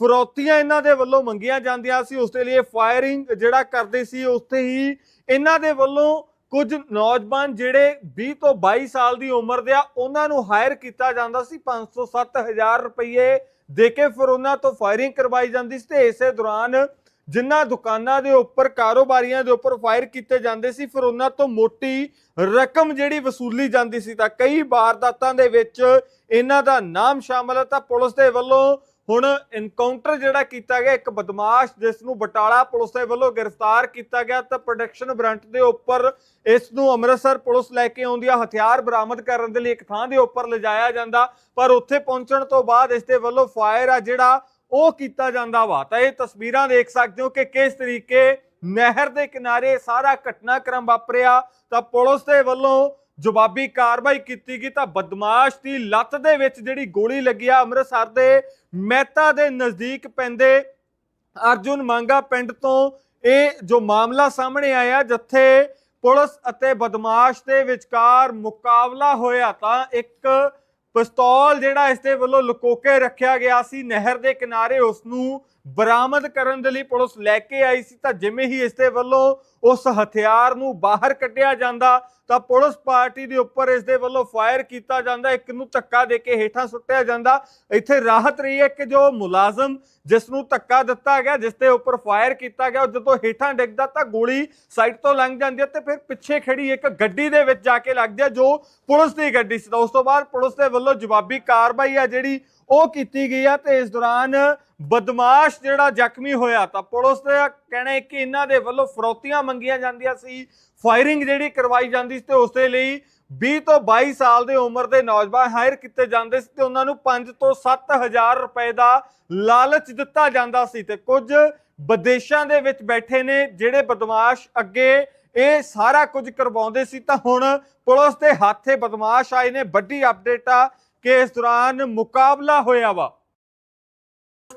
ਫਰੋਤੀਆਂ ਇਹਨਾਂ ਦੇ ਵੱਲੋਂ ਮੰਗੀਆਂ ਜਾਂਦੀਆਂ ਸੀ, ਉਸ ਦੇ ਲਈ ਫਾਇਰਿੰਗ ਜਿਹੜਾ ਕਰਦੇ ਸੀ ਉੱਥੇ ਹੀ ਇਹਨਾਂ ਦੇ ਵੱਲੋਂ ਕੁਝ ਨੌਜਵਾਨ ਜਿਹੜੇ 20 ਤੋਂ 22 ਸਾਲ ਦੀ ਉਮਰ ਦੇ ਆ, ਉਹਨਾਂ ਨੂੰ ਹਾਇਰ ਕੀਤਾ ਜਾਂਦਾ ਸੀ 507 ਰੁਪਏ ਦੇ ਕੇ ਫਿਰ ਉਹਨਾਂ ਤੋਂ ਫਾਇਰਿੰਗ ਕਰਵਾਈ ਜਾਂਦੀ ਸੀ ਤੇ ਇਸੇ ਦੌਰਾਨ ਜਿਨ੍ਹਾਂ ਦੁਕਾਨਾਂ ਦੇ ਉੱਪਰ, ਕਾਰੋਬਾਰੀਆਂ ਦੇ ਉੱਪਰ ਫਾਇਰ ਕੀਤੇ ਜਾਂਦੇ ਸੀ ਫਿਰ ਉਹਨਾਂ ਤੋਂ ਮੋਟੀ ਰਕਮ ਜਿਹੜੀ ਵਸੂਲੀ ਜਾਂਦੀ ਸੀ ਤਾਂ ਕਈ ਵਾਰਦਾਤਾਂ ਦੇ ਵਿੱਚ ਇਹਨਾਂ ਦਾ ਨਾਮ ਸ਼ਾਮਲ ਹੈ ਤਾਂ ਪੁਲਿਸ ਦੇ ਵੱਲੋਂ ਹੁਣ ਇਨਕਾਊਂਟਰ ਜਿਹੜਾ ਕੀਤਾ ਗਿਆ, ਇੱਕ ਬਦਮਾਸ਼ ਜਿਸ ਨੂੰ ਬਟਾਲਾ ਪੁਲਿਸ ਦੇ ਵੱਲੋਂ ਗ੍ਰਿਫਤਾਰ ਕੀਤਾ ਗਿਆ ਤਾਂ ਪ੍ਰੋਡਕਸ਼ਨ ਬ੍ਰਾਂਚ ਦੇ ਉੱਪਰ ਇਸ ਨੂੰ ਅੰਮ੍ਰਿਤਸਰ ਪੁਲਿਸ ਲੈ ਕੇ ਆਉਂਦੀ ਆ, ਹਥਿਆਰ ਬਰਾਮਦ ਕਰਨ ਦੇ ਲਈ ਇੱਕ ਥਾਂ ਦੇ ਉੱਪਰ ਲਿਜਾਇਆ ਜਾਂਦਾ, ਪਰ ਉੱਥੇ ਪਹੁੰਚਣ ਤੋਂ ਬਾਅਦ ਇਸ ਦੇ ਵੱਲੋਂ ਫਾਇਰ ਆ ਜਿਹੜਾ, ਉਹ ਕੀਤਾ ਜਾਂਦਾ ਵਾ। ਤਾਂ ਇਹ ਤਸਵੀਰਾਂ ਦੇਖ ਸਕਦੇ ਹੋ ਕਿ ਕਿਸ ਤਰੀਕੇ ਨਹਿਰ ਦੇ ਕਿਨਾਰੇ ਸਾਰਾ ਘਟਨਾਕ੍ਰਮ ਵਾਪਰਿਆ, ਤਾਂ ਪੁਲਿਸ ਦੇ ਵੱਲੋਂ ਜਵਾਬੀ ਕਾਰਵਾਈ ਕੀਤੀ ਗਈ ਤਾਂ ਬਦਮਾਸ਼ ਦੀ ਲੱਤ ਦੇ ਵਿੱਚ ਜਿਹੜੀ ਗੋਲੀ ਲੱਗੀ ਆ ਅੰਮ੍ਰਿਤਸਰ ਦੇ ਮਹਿਤਾ ਦੇ ਨਜ਼ਦੀਕ ਪੈਂਦੇ ਅਰਜੁਨ ਮੰਗਾ ਪਿੰਡ ਤੋਂ ਇਹ ਜੋ ਮਾਮਲਾ ਸਾਹਮਣੇ ਆਇਆ ਜਿੱਥੇ ਪੁਲਿਸ ਅਤੇ ਬਦਮਾਸ਼ ਦੇ ਵਿਚਕਾਰ ਮੁਕਾਬਲਾ ਹੋਇਆ ਤਾਂ ਇੱਕ ਪਿਸਤੌਲ ਜਿਹੜਾ ਇਸ ਦੇ ਵੱਲੋਂ ਲੁਕੋ ਕੇ ਰੱਖਿਆ ਗਿਆ ਸੀ। ਨਹਿਰ ਦੇ ਕਿਨਾਰੇ ਉਸ ਨੂੰ ਬਰਾਮਦ ਕਰਨ ਦੇ ਲਈ ਪੁਲਿਸ ਲੈ ਕੇ ਆਈ ਸੀ, ਤਾਂ ਜਿਵੇਂ ਹੀ ਇਸ ਦੇ ਵੱਲੋਂ ਉਸ ਹਥਿਆਰ ਨੂੰ ਬਾਹਰ ਕੱਢਿਆ ਜਾਂਦਾ, ਤਾਂ ਪੁਲਿਸ ਪਾਰਟੀ ਦੇ ਉੱਪਰ ਇਸ ਦੇ ਵੱਲੋਂ ਫਾਇਰ ਕੀਤਾ ਜਾਂਦਾ, ਇੱਕ ਨੂੰ ਧੱਕਾ ਦੇ ਕੇ ਹੇਠਾਂ ਸੁੱਟਿਆ ਜਾਂਦਾ। ਇੱਥੇ ਰਾਹਤ ਰਹੀ ਹੈ ਕਿ ਜੋ ਮੁਲਾਜ਼ਮ ਜਿਸ ਨੂੰ ਧੱਕਾ ਦਿੱਤਾ ਗਿਆ, ਜਿਸ ਦੇ ਉੱਪਰ ਫਾਇਰ ਕੀਤਾ ਗਿਆ, ਉਹ ਜਦੋਂ ਹੇਠਾਂ ਡਿੱਗਦਾ ਤਾਂ ਗੋਲੀ ਸਾਈਡ ਤੋਂ ਲੰਘ ਜਾਂਦੀ ਹੈ ਤੇ ਫਿਰ ਪਿੱਛੇ ਖੜੀ ਇੱਕ ਗੱਡੀ ਦੇ ਵਿੱਚ ਜਾ ਕੇ ਲੱਗਦੀ ਹੈ, ਜੋ ਪੁਲਿਸ ਦੀ ਗੱਡੀ ਸੀ। ਤਾਂ ਉਸ ਤੋਂ ਬਾਅਦ ਪੁਲਿਸ ਦੇ ਵੱਲੋਂ ਜਵਾਬੀ ਕਾਰਵਾਈ ਆ ਜਿਹੜੀ ਉਹ ਕੀਤੀ ਗਈ ਆ ਤੇ ਇਸ ਦੌਰਾਨ ਬਦਮਾਸ਼ ਜਿਹੜਾ ਜ਼ਖਮੀ ਹੋਇਆ ਤਾਂ ਪੁਲਿਸ ਦਾ ਕਹਿਣਾ ਹੈ ਕਿ ਇਹਨਾਂ ਦੇ ਵੱਲੋਂ ਫਰੋਤੀਆਂ ਮੰਗੀਆਂ ਜਾਂਦੀਆਂ ਸੀ। ਫਾਇਰਿੰਗ ਜਿਹੜੀ ਕਰਵਾਈ ਜਾਂਦੀ ਸੀ ਤੇ ਉਸ ਦੇ ਲਈ 20 ਤੋਂ 22 ਸਾਲ ਦੇ ਉਮਰ ਦੇ ਨੌਜਵਾਨ ਹਾਇਰ ਕੀਤੇ ਜਾਂਦੇ ਸੀ ਤੇ ਉਹਨਾਂ ਨੂੰ 5 ਤੋਂ 7000 ਰੁਪਏ ਦਾ ਲਾਲਚ ਦਿੱਤਾ ਜਾਂਦਾ ਸੀ ਤੇ ਕੁਝ ਵਿਦੇਸ਼ਾਂ ਦੇ ਵਿੱਚ ਬੈਠੇ ਨੇ ਜਿਹੜੇ ਬਦਮਾਸ਼ ਅੱਗੇ ਇਹ ਸਾਰਾ ਕੁਝ ਕਰਵਾਉਂਦੇ ਸੀ। ਤਾਂ ਹੁਣ ਪੁਲਿਸ ਦੇ ਹੱਥੇ ਬਦਮਾਸ਼ ਆਏ ਨੇ। ਵੱਡੀ ਅਪਡੇਟ ਆ ਕਿ ਇਸ ਦੌਰਾਨ ਮੁਕਾਬਲਾ ਹੋਇਆ ਵਾ।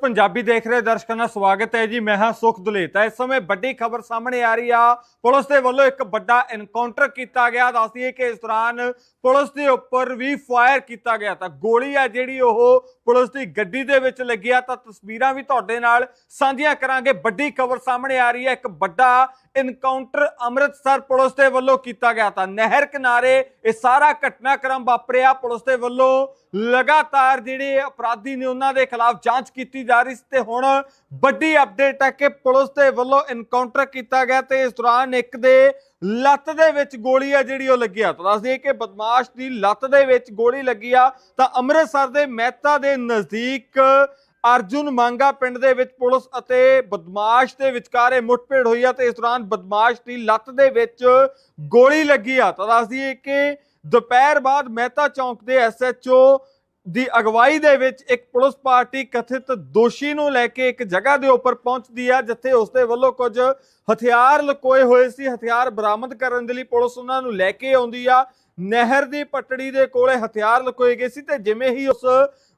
ਪੰਜਾਬੀ ਦੇਖ ਰਹੇ ਦਰਸ਼ਕਾਂ ਦਾ ਸਵਾਗਤ ਹੈ ਜੀ। ਮੈਂ ਹਾਂ ਸੁਖ ਦੁਲੇਤਾ। ਇਸ ਸਮੇਂ ਵੱਡੀ ਖਬਰ ਸਾਹਮਣੇ ਆ ਰਹੀ ਆ। ਪੁਲਿਸ ਦੇ ਵੱਲੋਂ ਇੱਕ ਵੱਡਾ ਐਨਕਾਊਂਟਰ ਕੀਤਾ ਗਿਆ। ਦੱਸਦੀਏ ਕਿ ਇਸ ਦੌਰਾਨ ਪੁਲਿਸ ਦੇ ਉੱਪਰ ਵੀ ਫਾਇਰ ਕੀਤਾ ਗਿਆ। ਤਾਂ ਗੋਲੀ ਆ ਜਿਹੜੀ ਉਹ ਪੁਲਿਸ ਦੀ ਗੱਡੀ ਦੇ ਵਿੱਚ ਲੱਗੀ ਆ। ਤਾਂ ਤਸਵੀਰਾਂ ਵੀ ਤੁਹਾਡੇ ਨਾਲ ਸਾਂਝੀਆਂ ਕਰਾਂਗੇ। ਵੱਡੀ ਖਬਰ ਸਾਹਮਣੇ ਆ ਰਹੀ ਹੈ। ਇੱਕ ਵੱਡਾ ਇਨਕਾਊਂਟਰ ਅੰਮ੍ਰਿਤਸਰ ਪੁਲਿਸ ਦੇ ਵੱਲੋਂ ਕੀਤਾ ਗਿਆ ਤਾਂ ਨਹਿਰ ਕਿਨਾਰੇ ਇਹ ਸਾਰਾ ਘਟਨਾਕ੍ਰਮ ਵਾਪਰਿਆ। ਪੁਲਿਸ ਦੇ ਵੱਲੋਂ ਲਗਾਤਾਰ ਜਿਹੜੇ ਅਪਰਾਧੀ ਨੇ ਉਹਨਾਂ ਦੇ ਖਿਲਾਫ ਜਾਂਚ ਕੀਤੀ ਜਾ ਰਹੀ ਸੀ ਤੇ ਹੁਣ ਵੱਡੀ ਅਪਡੇਟ ਹੈ ਕਿ ਪੁਲਿਸ ਦੇ ਵੱਲੋਂ ਇਨਕਾਊਂਟਰ ਕੀਤਾ ਗਿਆ ਤੇ ਇਸ ਦੌਰਾਨ ਇੱਕ ਦੇ ਲੱਤ ਦੇ ਵਿੱਚ ਗੋਲੀ ਆ ਜਿਹੜੀ ਉਹ ਲੱਗੀ ਆ। ਤਾਂ ਦੱਸ ਦਈਏ ਕਿ ਬਦਮਾਸ਼ ਦੀ ਲੱਤ ਦੇ ਵਿੱਚ ਗੋਲੀ ਲੱਗੀ ਆ ਤਾਂ ਅੰਮ੍ਰਿਤਸਰ ਦੇ ਮਹਿਤਾ ਦੇ ਨਜ਼ਦੀਕ ਅਰਜੁਨ ਮੰਗਾ ਪਿੰਡ ਦੇ ਵਿੱਚ ਪੁਲਿਸ ਅਤੇ ਬਦਮਾਸ਼ ਦੇ ਵਿਚਕਾਰ ਇਹ ਮੁੱਠਭੇੜ ਹੋਈ ਆ ਤੇ ਇਸ ਦੌਰਾਨ ਬਦਮਾਸ਼ ਦੀ ਲੱਤ ਦੇ ਵਿੱਚ ਗੋਲੀ ਲੱਗੀ ਆ। ਤਾਂ ਦੱਸ ਦਈਏ ਕਿ ਦੁਪਹਿਰ ਬਾਅਦ ਮਹਿਤਾ ਚੌਂਕ ਦੇ ਐਸਐਚਓ ਦੀ ਅਗਵਾਈ ਦੇ ਵਿੱਚ ਇੱਕ ਪੁਲਿਸ ਪਾਰਟੀ ਕਥਿਤ ਦੋਸ਼ੀ ਨੂੰ ਲੈ ਕੇ ਇੱਕ ਜਗ੍ਹਾ ਦੇ ਉੱਪਰ ਪਹੁੰਚਦੀ ਆ, ਜਿੱਥੇ ਉਸ ਦੇ ਵੱਲੋਂ ਕੁਝ ਹਥਿਆਰ ਲੁਕੋਏ ਹੋਏ ਸੀ। ਹਥਿਆਰ ਬਰਾਮਦ ਕਰਨ ਦੇ ਲਈ ਪੁਲਿਸ ਉਹਨਾਂ ਨੂੰ ਲੈ ਕੇ ਆਉਂਦੀ ਆ। ਨਹਿਰ ਦੀ ਪਟੜੀ ਦੇ ਕੋਲੇ ਹਥਿਆਰ ਲੁਕੋਏ ਗਏ ਸੀ ਤੇ ਜਿਵੇਂ ਹੀ ਉਸ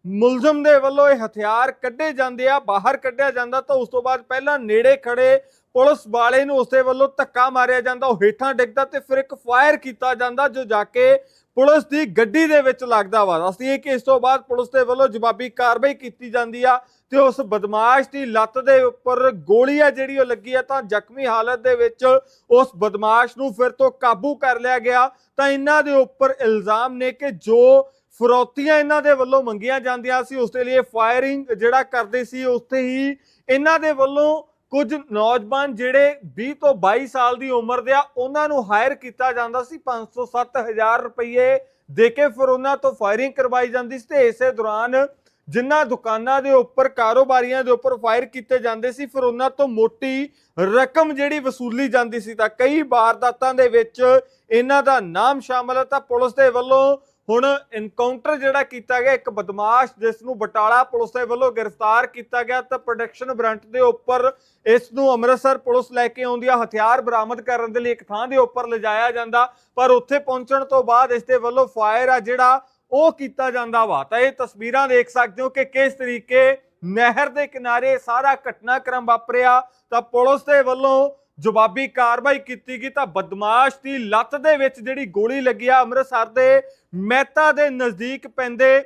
ਮੁਲਜ਼ਮ ਦੇ ਵੱਲੋਂ ਇਹ ਹਥਿਆਰ ਕੱਢੇ ਜਾਂਦੇ ਆ, ਬਾਹਰ ਕੱਢਿਆ ਜਾਂਦਾ ਤਾਂ ਉਸ ਤੋਂ ਬਾਅਦ ਪਹਿਲਾਂ ਨੇੜੇ ਖੜੇ ਪੁਲਿਸ ਵਾਲੇ ਨੂੰ ਉਸ ਵੱਲੋਂ ਧੱਕਾ ਮਾਰਿਆ ਜਾਂਦਾ, ਉਹ ਹੇਠਾਂ ਡਿੱਗਦਾ ਤੇ ਫਿਰ ਇੱਕ ਫਾਇਰ ਕੀਤਾ ਜਾਂਦਾ ਜੋ ਜਾ ਕੇ ਪੁਲਿਸ ਦੀ ਗੱਡੀ ਦੇ ਵਿੱਚ ਲੱਗਦਾ ਵਾ। ਦੱਸਦੀਏ ਕਿ ਇਸ ਤੋਂ ਬਾਅਦ ਪੁਲਿਸ ਦੇ ਵੱਲੋਂ ਜਵਾਬੀ ਕਾਰਵਾਈ ਕੀਤੀ ਜਾਂਦੀ ਆ ਤੇ ਉਸ ਬਦਮਾਸ਼ ਦੀ ਲੱਤ ਦੇ ਉੱਪਰ ਗੋਲੀ ਆ ਜਿਹੜੀ ਉਹ ਲੱਗੀ ਆ ਤਾਂ ਜ਼ਖਮੀ ਹਾਲਤ ਦੇ ਵਿੱਚ ਉਸ ਬਦਮਾਸ਼ ਨੂੰ ਫਿਰ ਤੋਂ ਕਾਬੂ ਕਰ ਲਿਆ ਗਿਆ। ਤਾਂ ਇਹਨਾਂ ਦੇ ਉੱਪਰ ਇਲਜ਼ਾਮ ਨੇ ਕਿ ਜੋ ਫਰੋਤੀਆਂ ਇਹਨਾਂ ਦੇ ਵੱਲੋਂ ਮੰਗੀਆਂ ਜਾਂਦੀਆਂ ਸੀ, ਉਸ ਦੇ ਲਈ ਫਾਇਰਿੰਗ ਜਿਹੜਾ ਕਰਦੇ ਸੀ, ਉੱਥੇ ਹੀ ਇਹਨਾਂ ਦੇ ਵੱਲੋਂ ਕੁਝ ਨੌਜਵਾਨ ਜਿਹੜੇ 20 ਤੋਂ 22 ਸਾਲ ਦੀ ਉਮਰ ਦੇ ਆ, ਉਹਨਾਂ ਨੂੰ ਹਾਇਰ ਕੀਤਾ ਜਾਂਦਾ ਸੀ 500 7000 ਰੁਪਏ ਦੇ ਕੇ ਫਿਰ ਉਹਨਾਂ ਤੋਂ ਫਾਇਰਿੰਗ ਕਰਵਾਈ ਜਾਂਦੀ ਸੀ ਤੇ ਇਸੇ ਦੌਰਾਨ ਜਿਨ੍ਹਾਂ ਦੁਕਾਨਾਂ ਦੇ ਉੱਪਰ, ਕਾਰੋਬਾਰੀਆਂ ਦੇ ਉੱਪਰ ਫਾਇਰ ਕੀਤੇ ਜਾਂਦੇ ਸੀ, ਫਿਰ ਉਹਨਾਂ ਤੋਂ ਮੋਟੀ ਰਕਮ ਜਿਹੜੀ ਵਸੂਲੀ ਜਾਂਦੀ ਸੀ, ਤਾਂ ਕਈ ਵਾਰਦਾਤਾਂ ਦੇ ਵਿੱਚ ਇਹਨਾਂ ਦਾ ਨਾਮ ਸ਼ਾਮਲ ਹੈ ਤਾਂ ਪੁਲਿਸ ਦੇ ਵੱਲੋਂ ਹੁਣ ਇਨਕਾਊਂਟਰ ਜਿਹੜਾ ਕੀਤਾ ਗਿਆ, ਇੱਕ ਬਦਮਾਸ਼ ਜਿਸ ਨੂੰ ਬਟਾਲਾ ਪੁਲਿਸ ਦੇ ਵੱਲੋਂ ਗ੍ਰਿਫਤਾਰ ਕੀਤਾ ਗਿਆ ਤਾਂ ਪ੍ਰੋਡਕਸ਼ਨ ਬ੍ਰਾਂਚ ਦੇ ਉੱਪਰ ਇਸ ਨੂੰ ਅੰਮ੍ਰਿਤਸਰ ਪੁਲਿਸ ਲੈ ਕੇ ਆਉਂਦੀ ਆ, ਹਥਿਆਰ ਬਰਾਮਦ ਕਰਨ ਦੇ ਲਈ ਇੱਕ ਥਾਂ ਦੇ ਉੱਪਰ ਲਿਜਾਇਆ ਜਾਂਦਾ, ਪਰ ਉੱਥੇ ਪਹੁੰਚਣ ਤੋਂ ਬਾਅਦ ਇਸ ਦੇ ਵੱਲੋਂ ਫਾਇਰ ਆ ਜਿਹੜਾ, ਉਹ ਕੀਤਾ ਜਾਂਦਾ ਵਾ। ਤਾਂ ਇਹ ਤਸਵੀਰਾਂ ਦੇਖ ਸਕਦੇ ਹੋ ਕਿ ਕਿਸ ਤਰੀਕੇ ਨਹਿਰ ਦੇ ਕਿਨਾਰੇ ਸਾਰਾ ਘਟਨਾਕ੍ਰਮ ਵਾਪਰਿਆ, ਤਾਂ ਪੁਲਿਸ ਦੇ ਵੱਲੋਂ ਜਵਾਬੀ ਕਾਰਵਾਈ ਕੀਤੀ ਗਈ ਤਾਂ ਬਦਮਾਸ਼ ਦੀ ਲੱਤ ਦੇ ਵਿੱਚ ਜਿਹੜੀ ਗੋਲੀ ਲੱਗੀ ਆ ਅੰਮ੍ਰਿਤਸਰ ਦੇ ਮਹਿਤਾ ਦੇ ਨਜ਼ਦੀਕ ਪੈਂਦੇ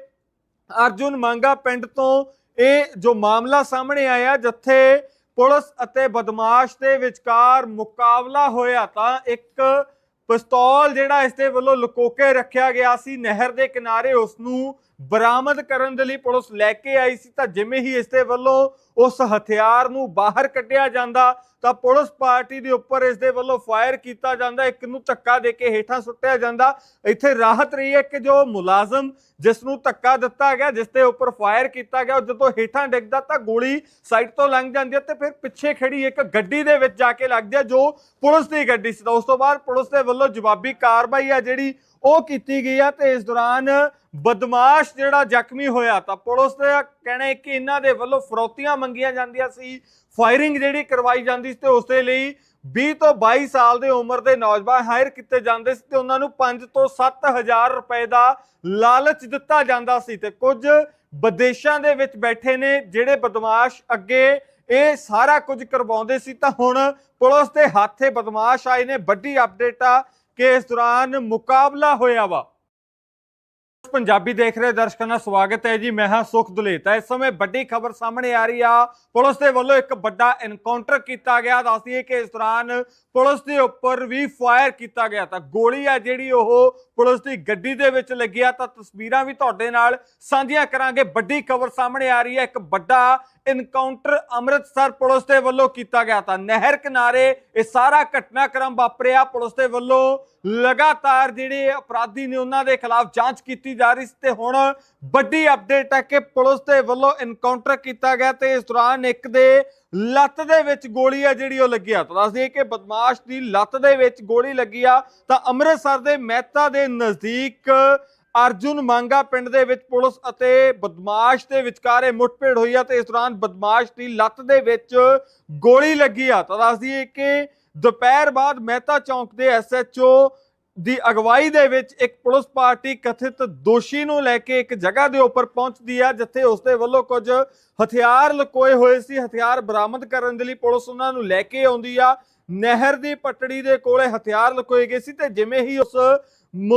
ਅਰਜੁਨ ਮੰਗਾ ਪਿੰਡ ਤੋਂ ਇਹ ਜੋ ਮਾਮਲਾ ਸਾਹਮਣੇ ਆਇਆ ਜਿੱਥੇ ਪੁਲਿਸ ਅਤੇ ਬਦਮਾਸ਼ ਦੇ ਵਿਚਕਾਰ ਮੁਕਾਬਲਾ ਹੋਇਆ ਤਾਂ ਇੱਕ ਪਿਸਤੌਲ ਜਿਹੜਾ ਇਸ ਦੇ ਵੱਲੋਂ ਲੁਕੋਕੇ ਰੱਖਿਆ ਗਿਆ ਸੀ, ਨਹਿਰ ਦੇ ਕਿਨਾਰੇ ਉਸ ਨੂੰ ਬਰਾਮਦ ਕਰਨ ਦੇ ਲਈ ਪੁਲਿਸ ਲੈ ਕੇ ਆਈ ਸੀ ਤਾਂ ਜਿਵੇਂ ਹੀ ਇਸ ਦੇ ਵੱਲੋਂ ਉਸ ਹਥਿਆਰ ਨੂੰ ਬਾਹਰ ਕੱਢਿਆ ਜਾਂਦਾ ਤਾਂ ਪੁਲਿਸ ਪਾਰਟੀ ਦੇ ਉੱਪਰ ਇਸ ਦੇ ਵੱਲੋਂ ਫਾਇਰ ਕੀਤਾ ਜਾਂਦਾ, ਇੱਕ ਨੂੰ ਧੱਕਾ ਦੇ ਕੇ ਹੇਠਾਂ ਸੁੱਟਿਆ ਜਾਂਦਾ। ਇੱਥੇ ਰਾਹਤ ਰਹੀ ਹੈ ਕਿ ਜੋ ਮੁਲਾਜ਼ਮ ਜਿਸ ਨੂੰ ਧੱਕਾ ਦਿੱਤਾ ਗਿਆ, ਜਿਸ ਦੇ ਉੱਪਰ ਫਾਇਰ ਕੀਤਾ ਗਿਆ, ਉਹ ਜਦੋਂ ਹੇਠਾਂ ਡਿੱਗਦਾ ਤਾਂ ਗੋਲੀ ਸਾਈਡ ਤੋਂ ਲੰਘ ਜਾਂਦੀ ਹੈ ਤੇ ਫਿਰ ਪਿੱਛੇ ਖੜੀ ਇੱਕ ਗੱਡੀ ਦੇ ਵਿੱਚ ਜਾ ਕੇ ਲੱਗਦੀ ਹੈ, ਜੋ ਪੁਲਿਸ ਦੀ ਗੱਡੀ ਸੀ। ਤਾਂ ਉਸ ਤੋਂ ਬਾਅਦ ਪੁਲਿਸ ਦੇ ਵੱਲੋਂ ਜਵਾਬੀ ਕਾਰਵਾਈ ਆ ਜਿਹੜੀ ਉਹ ਕੀਤੀ ਗਈ ਆ ਤੇ ਇਸ ਦੌਰਾਨ ਬਦਮਾਸ਼ ਜਿਹੜਾ ਜ਼ਖਮੀ ਹੋਇਆ ਤਾਂ ਪੁਲਿਸ ਦਾ ਕਹਿਣਾ ਹੈ ਕਿ ਇਹਨਾਂ ਦੇ ਵੱਲੋਂ ਫਰੋਤੀਆਂ ਮੰਗੀਆਂ ਜਾਂਦੀਆਂ ਸੀ। ਫਾਇਰਿੰਗ ਜਿਹੜੀ ਕਰਵਾਈ ਜਾਂਦੀ ਸੀ ਤੇ ਉਸ ਦੇ ਲਈ 20 ਤੋਂ 22 ਸਾਲ ਦੇ ਉਮਰ ਦੇ ਨੌਜਵਾਨ ਹਾਇਰ ਕੀਤੇ ਜਾਂਦੇ ਸੀ ਤੇ ਉਹਨਾਂ ਨੂੰ 5 ਤੋਂ 7000 ਰੁਪਏ ਦਾ ਲਾਲਚ ਦਿੱਤਾ ਜਾਂਦਾ ਸੀ ਤੇ ਕੁਝ ਵਿਦੇਸ਼ਾਂ ਦੇ ਵਿੱਚ ਬੈਠੇ ਨੇ ਜਿਹੜੇ ਬਦਮਾਸ਼ ਅੱਗੇ ਇਹ ਸਾਰਾ ਕੁਝ ਕਰਵਾਉਂਦੇ ਸੀ। ਤਾਂ ਹੁਣ ਪੁਲਿਸ ਦੇ ਹੱਥੇ ਬਦਮਾਸ਼ ਆਏ ਨੇ, ਵੱਡੀ ਅਪਡੇਟ ਆ। ਕਿ ਇਸ ਦੌਰਾਨ ਮੁਕਾਬਲਾ ਹੋਇਆ ਵਾ। ਪੰਜਾਬੀ ਦੇਖ ਰਹੇ ਦਰਸ਼ਕਾਂ ਦਾ ਸਵਾਗਤ ਹੈ ਜੀ, ਮੈਂ ਹਾਂ ਸੁਖ ਦੁਲੇਤਾ। ਇਸ ਸਮੇਂ ਵੱਡੀ ਖਬਰ ਸਾਹਮਣੇ ਆ ਰਹੀ ਆ। ਪੁਲਿਸ ਦੇ ਵੱਲੋਂ ਇੱਕ ਵੱਡਾ ਐਨਕਾਊਂਟਰ ਕੀਤਾ ਗਿਆ। ਦੱਸਦੀਏ ਕਿ ਇਸ ਦੌਰਾਨ ਪੁਲਿਸ ਦੇ ਉੱਪਰ ਵੀ ਫਾਇਰ ਕੀਤਾ ਗਿਆ। ਤਾਂ ਗੋਲੀ ਆ ਜਿਹੜੀ ਉਹ ਪੁਲਿਸ ਦੀ ਗੱਡੀ ਦੇ ਵਿੱਚ ਲੱਗੀ ਆ। ਤਾਂ ਤਸਵੀਰਾਂ ਵੀ ਤੁਹਾਡੇ ਨਾਲ ਸਾਂਝੀਆਂ ਕਰਾਂਗੇ। ਵੱਡੀ ਖਬਰ ਸਾਹਮਣੇ ਆ ਰਹੀ ਹੈ। ਇੱਕ ਵੱਡਾ ਇਨਕਾਊਂਟਰ ਅੰਮ੍ਰਿਤਸਰ ਪੁਲਿਸ ਦੇ ਵੱਲੋਂ ਕੀਤਾ ਗਿਆ ਤਾਂ ਨਹਿਰ ਕਿਨਾਰੇ ਇਹ ਸਾਰਾ ਘਟਨਾਕ੍ਰਮ ਵਾਪਰਿਆ। ਪੁਲਿਸ ਦੇ ਵੱਲੋਂ ਲਗਾਤਾਰ ਜਿਹੜੇ ਅਪਰਾਧੀ ਨੇ ਉਹਨਾਂ ਦੇ ਖਿਲਾਫ ਜਾਂਚ ਕੀਤੀ ਜਾ ਰਹੀ ਸੀ ਤੇ ਹੁਣ ਵੱਡੀ ਅਪਡੇਟ ਹੈ ਕਿ ਪੁਲਿਸ ਦੇ ਵੱਲੋਂ ਇਨਕਾਊਂਟਰ ਕੀਤਾ ਗਿਆ ਤੇ ਇਸ ਦੌਰਾਨ ਇੱਕ ਦੇ ਲੱਤ ਦੇ ਵਿੱਚ ਗੋਲੀ ਆ ਜਿਹੜੀ ਉਹ ਲੱਗੀ ਆ। ਤਾਂ ਦੱਸ ਦਈਏ ਕਿ ਬਦਮਾਸ਼ ਦੀ ਲੱਤ ਦੇ ਵਿੱਚ ਗੋਲੀ ਲੱਗੀ ਆ ਤਾਂ ਅੰਮ੍ਰਿਤਸਰ ਦੇ ਮਹਿਤਾ ਦੇ ਨਜ਼ਦੀਕ ਅਰਜੁਨ ਮੰਗਾ ਪਿੰਡ ਦੇ ਵਿੱਚ ਪੁਲਿਸ ਅਤੇ ਬਦਮਾਸ਼ ਦੇ ਵਿਚਕਾਰ ਮੁੱਠਭੇੜ ਹੋਈ ਆ ਤੇ ਇਸ ਦੌਰਾਨ ਬਦਮਾਸ਼ ਦੀ ਲੱਤ ਦੇ ਵਿੱਚ ਗੋਲੀ ਲੱਗੀ ਆ। ਤਾਂ ਦੱਸ ਦਈਏ ਕਿ ਦੁਪਹਿਰ ਬਾਅਦ ਮਹਿਤਾ ਚੌਂਕ ਦੇ ਐਸਐਚਓ ਦੀ ਅਗਵਾਈ ਦੇ ਵਿੱਚ ਇੱਕ ਪੁਲਿਸ ਪਾਰਟੀ ਕਥਿਤ ਦੋਸ਼ੀ ਨੂੰ ਲੈ ਕੇ ਇੱਕ ਜਗ੍ਹਾ ਦੇ ਉੱਪਰ ਪਹੁੰਚਦੀ ਆ, ਜਿੱਥੇ ਉਸ ਦੇ ਵੱਲੋਂ ਕੁਝ ਹਥਿਆਰ ਲੁਕੋਏ ਹੋਏ ਸੀ। ਹਥਿਆਰ ਬਰਾਮਦ ਕਰਨ ਦੇ ਲਈ ਪੁਲਿਸ ਉਹਨਾਂ ਨੂੰ ਲੈ ਕੇ ਆਉਂਦੀ ਆ। ਨਹਿਰ ਦੀ ਪਟੜੀ ਦੇ ਕੋਲੇ ਹਥਿਆਰ ਲੁਕੋਏ ਗਏ ਸੀ ਤੇ ਜਿਵੇਂ ਹੀ ਉਸ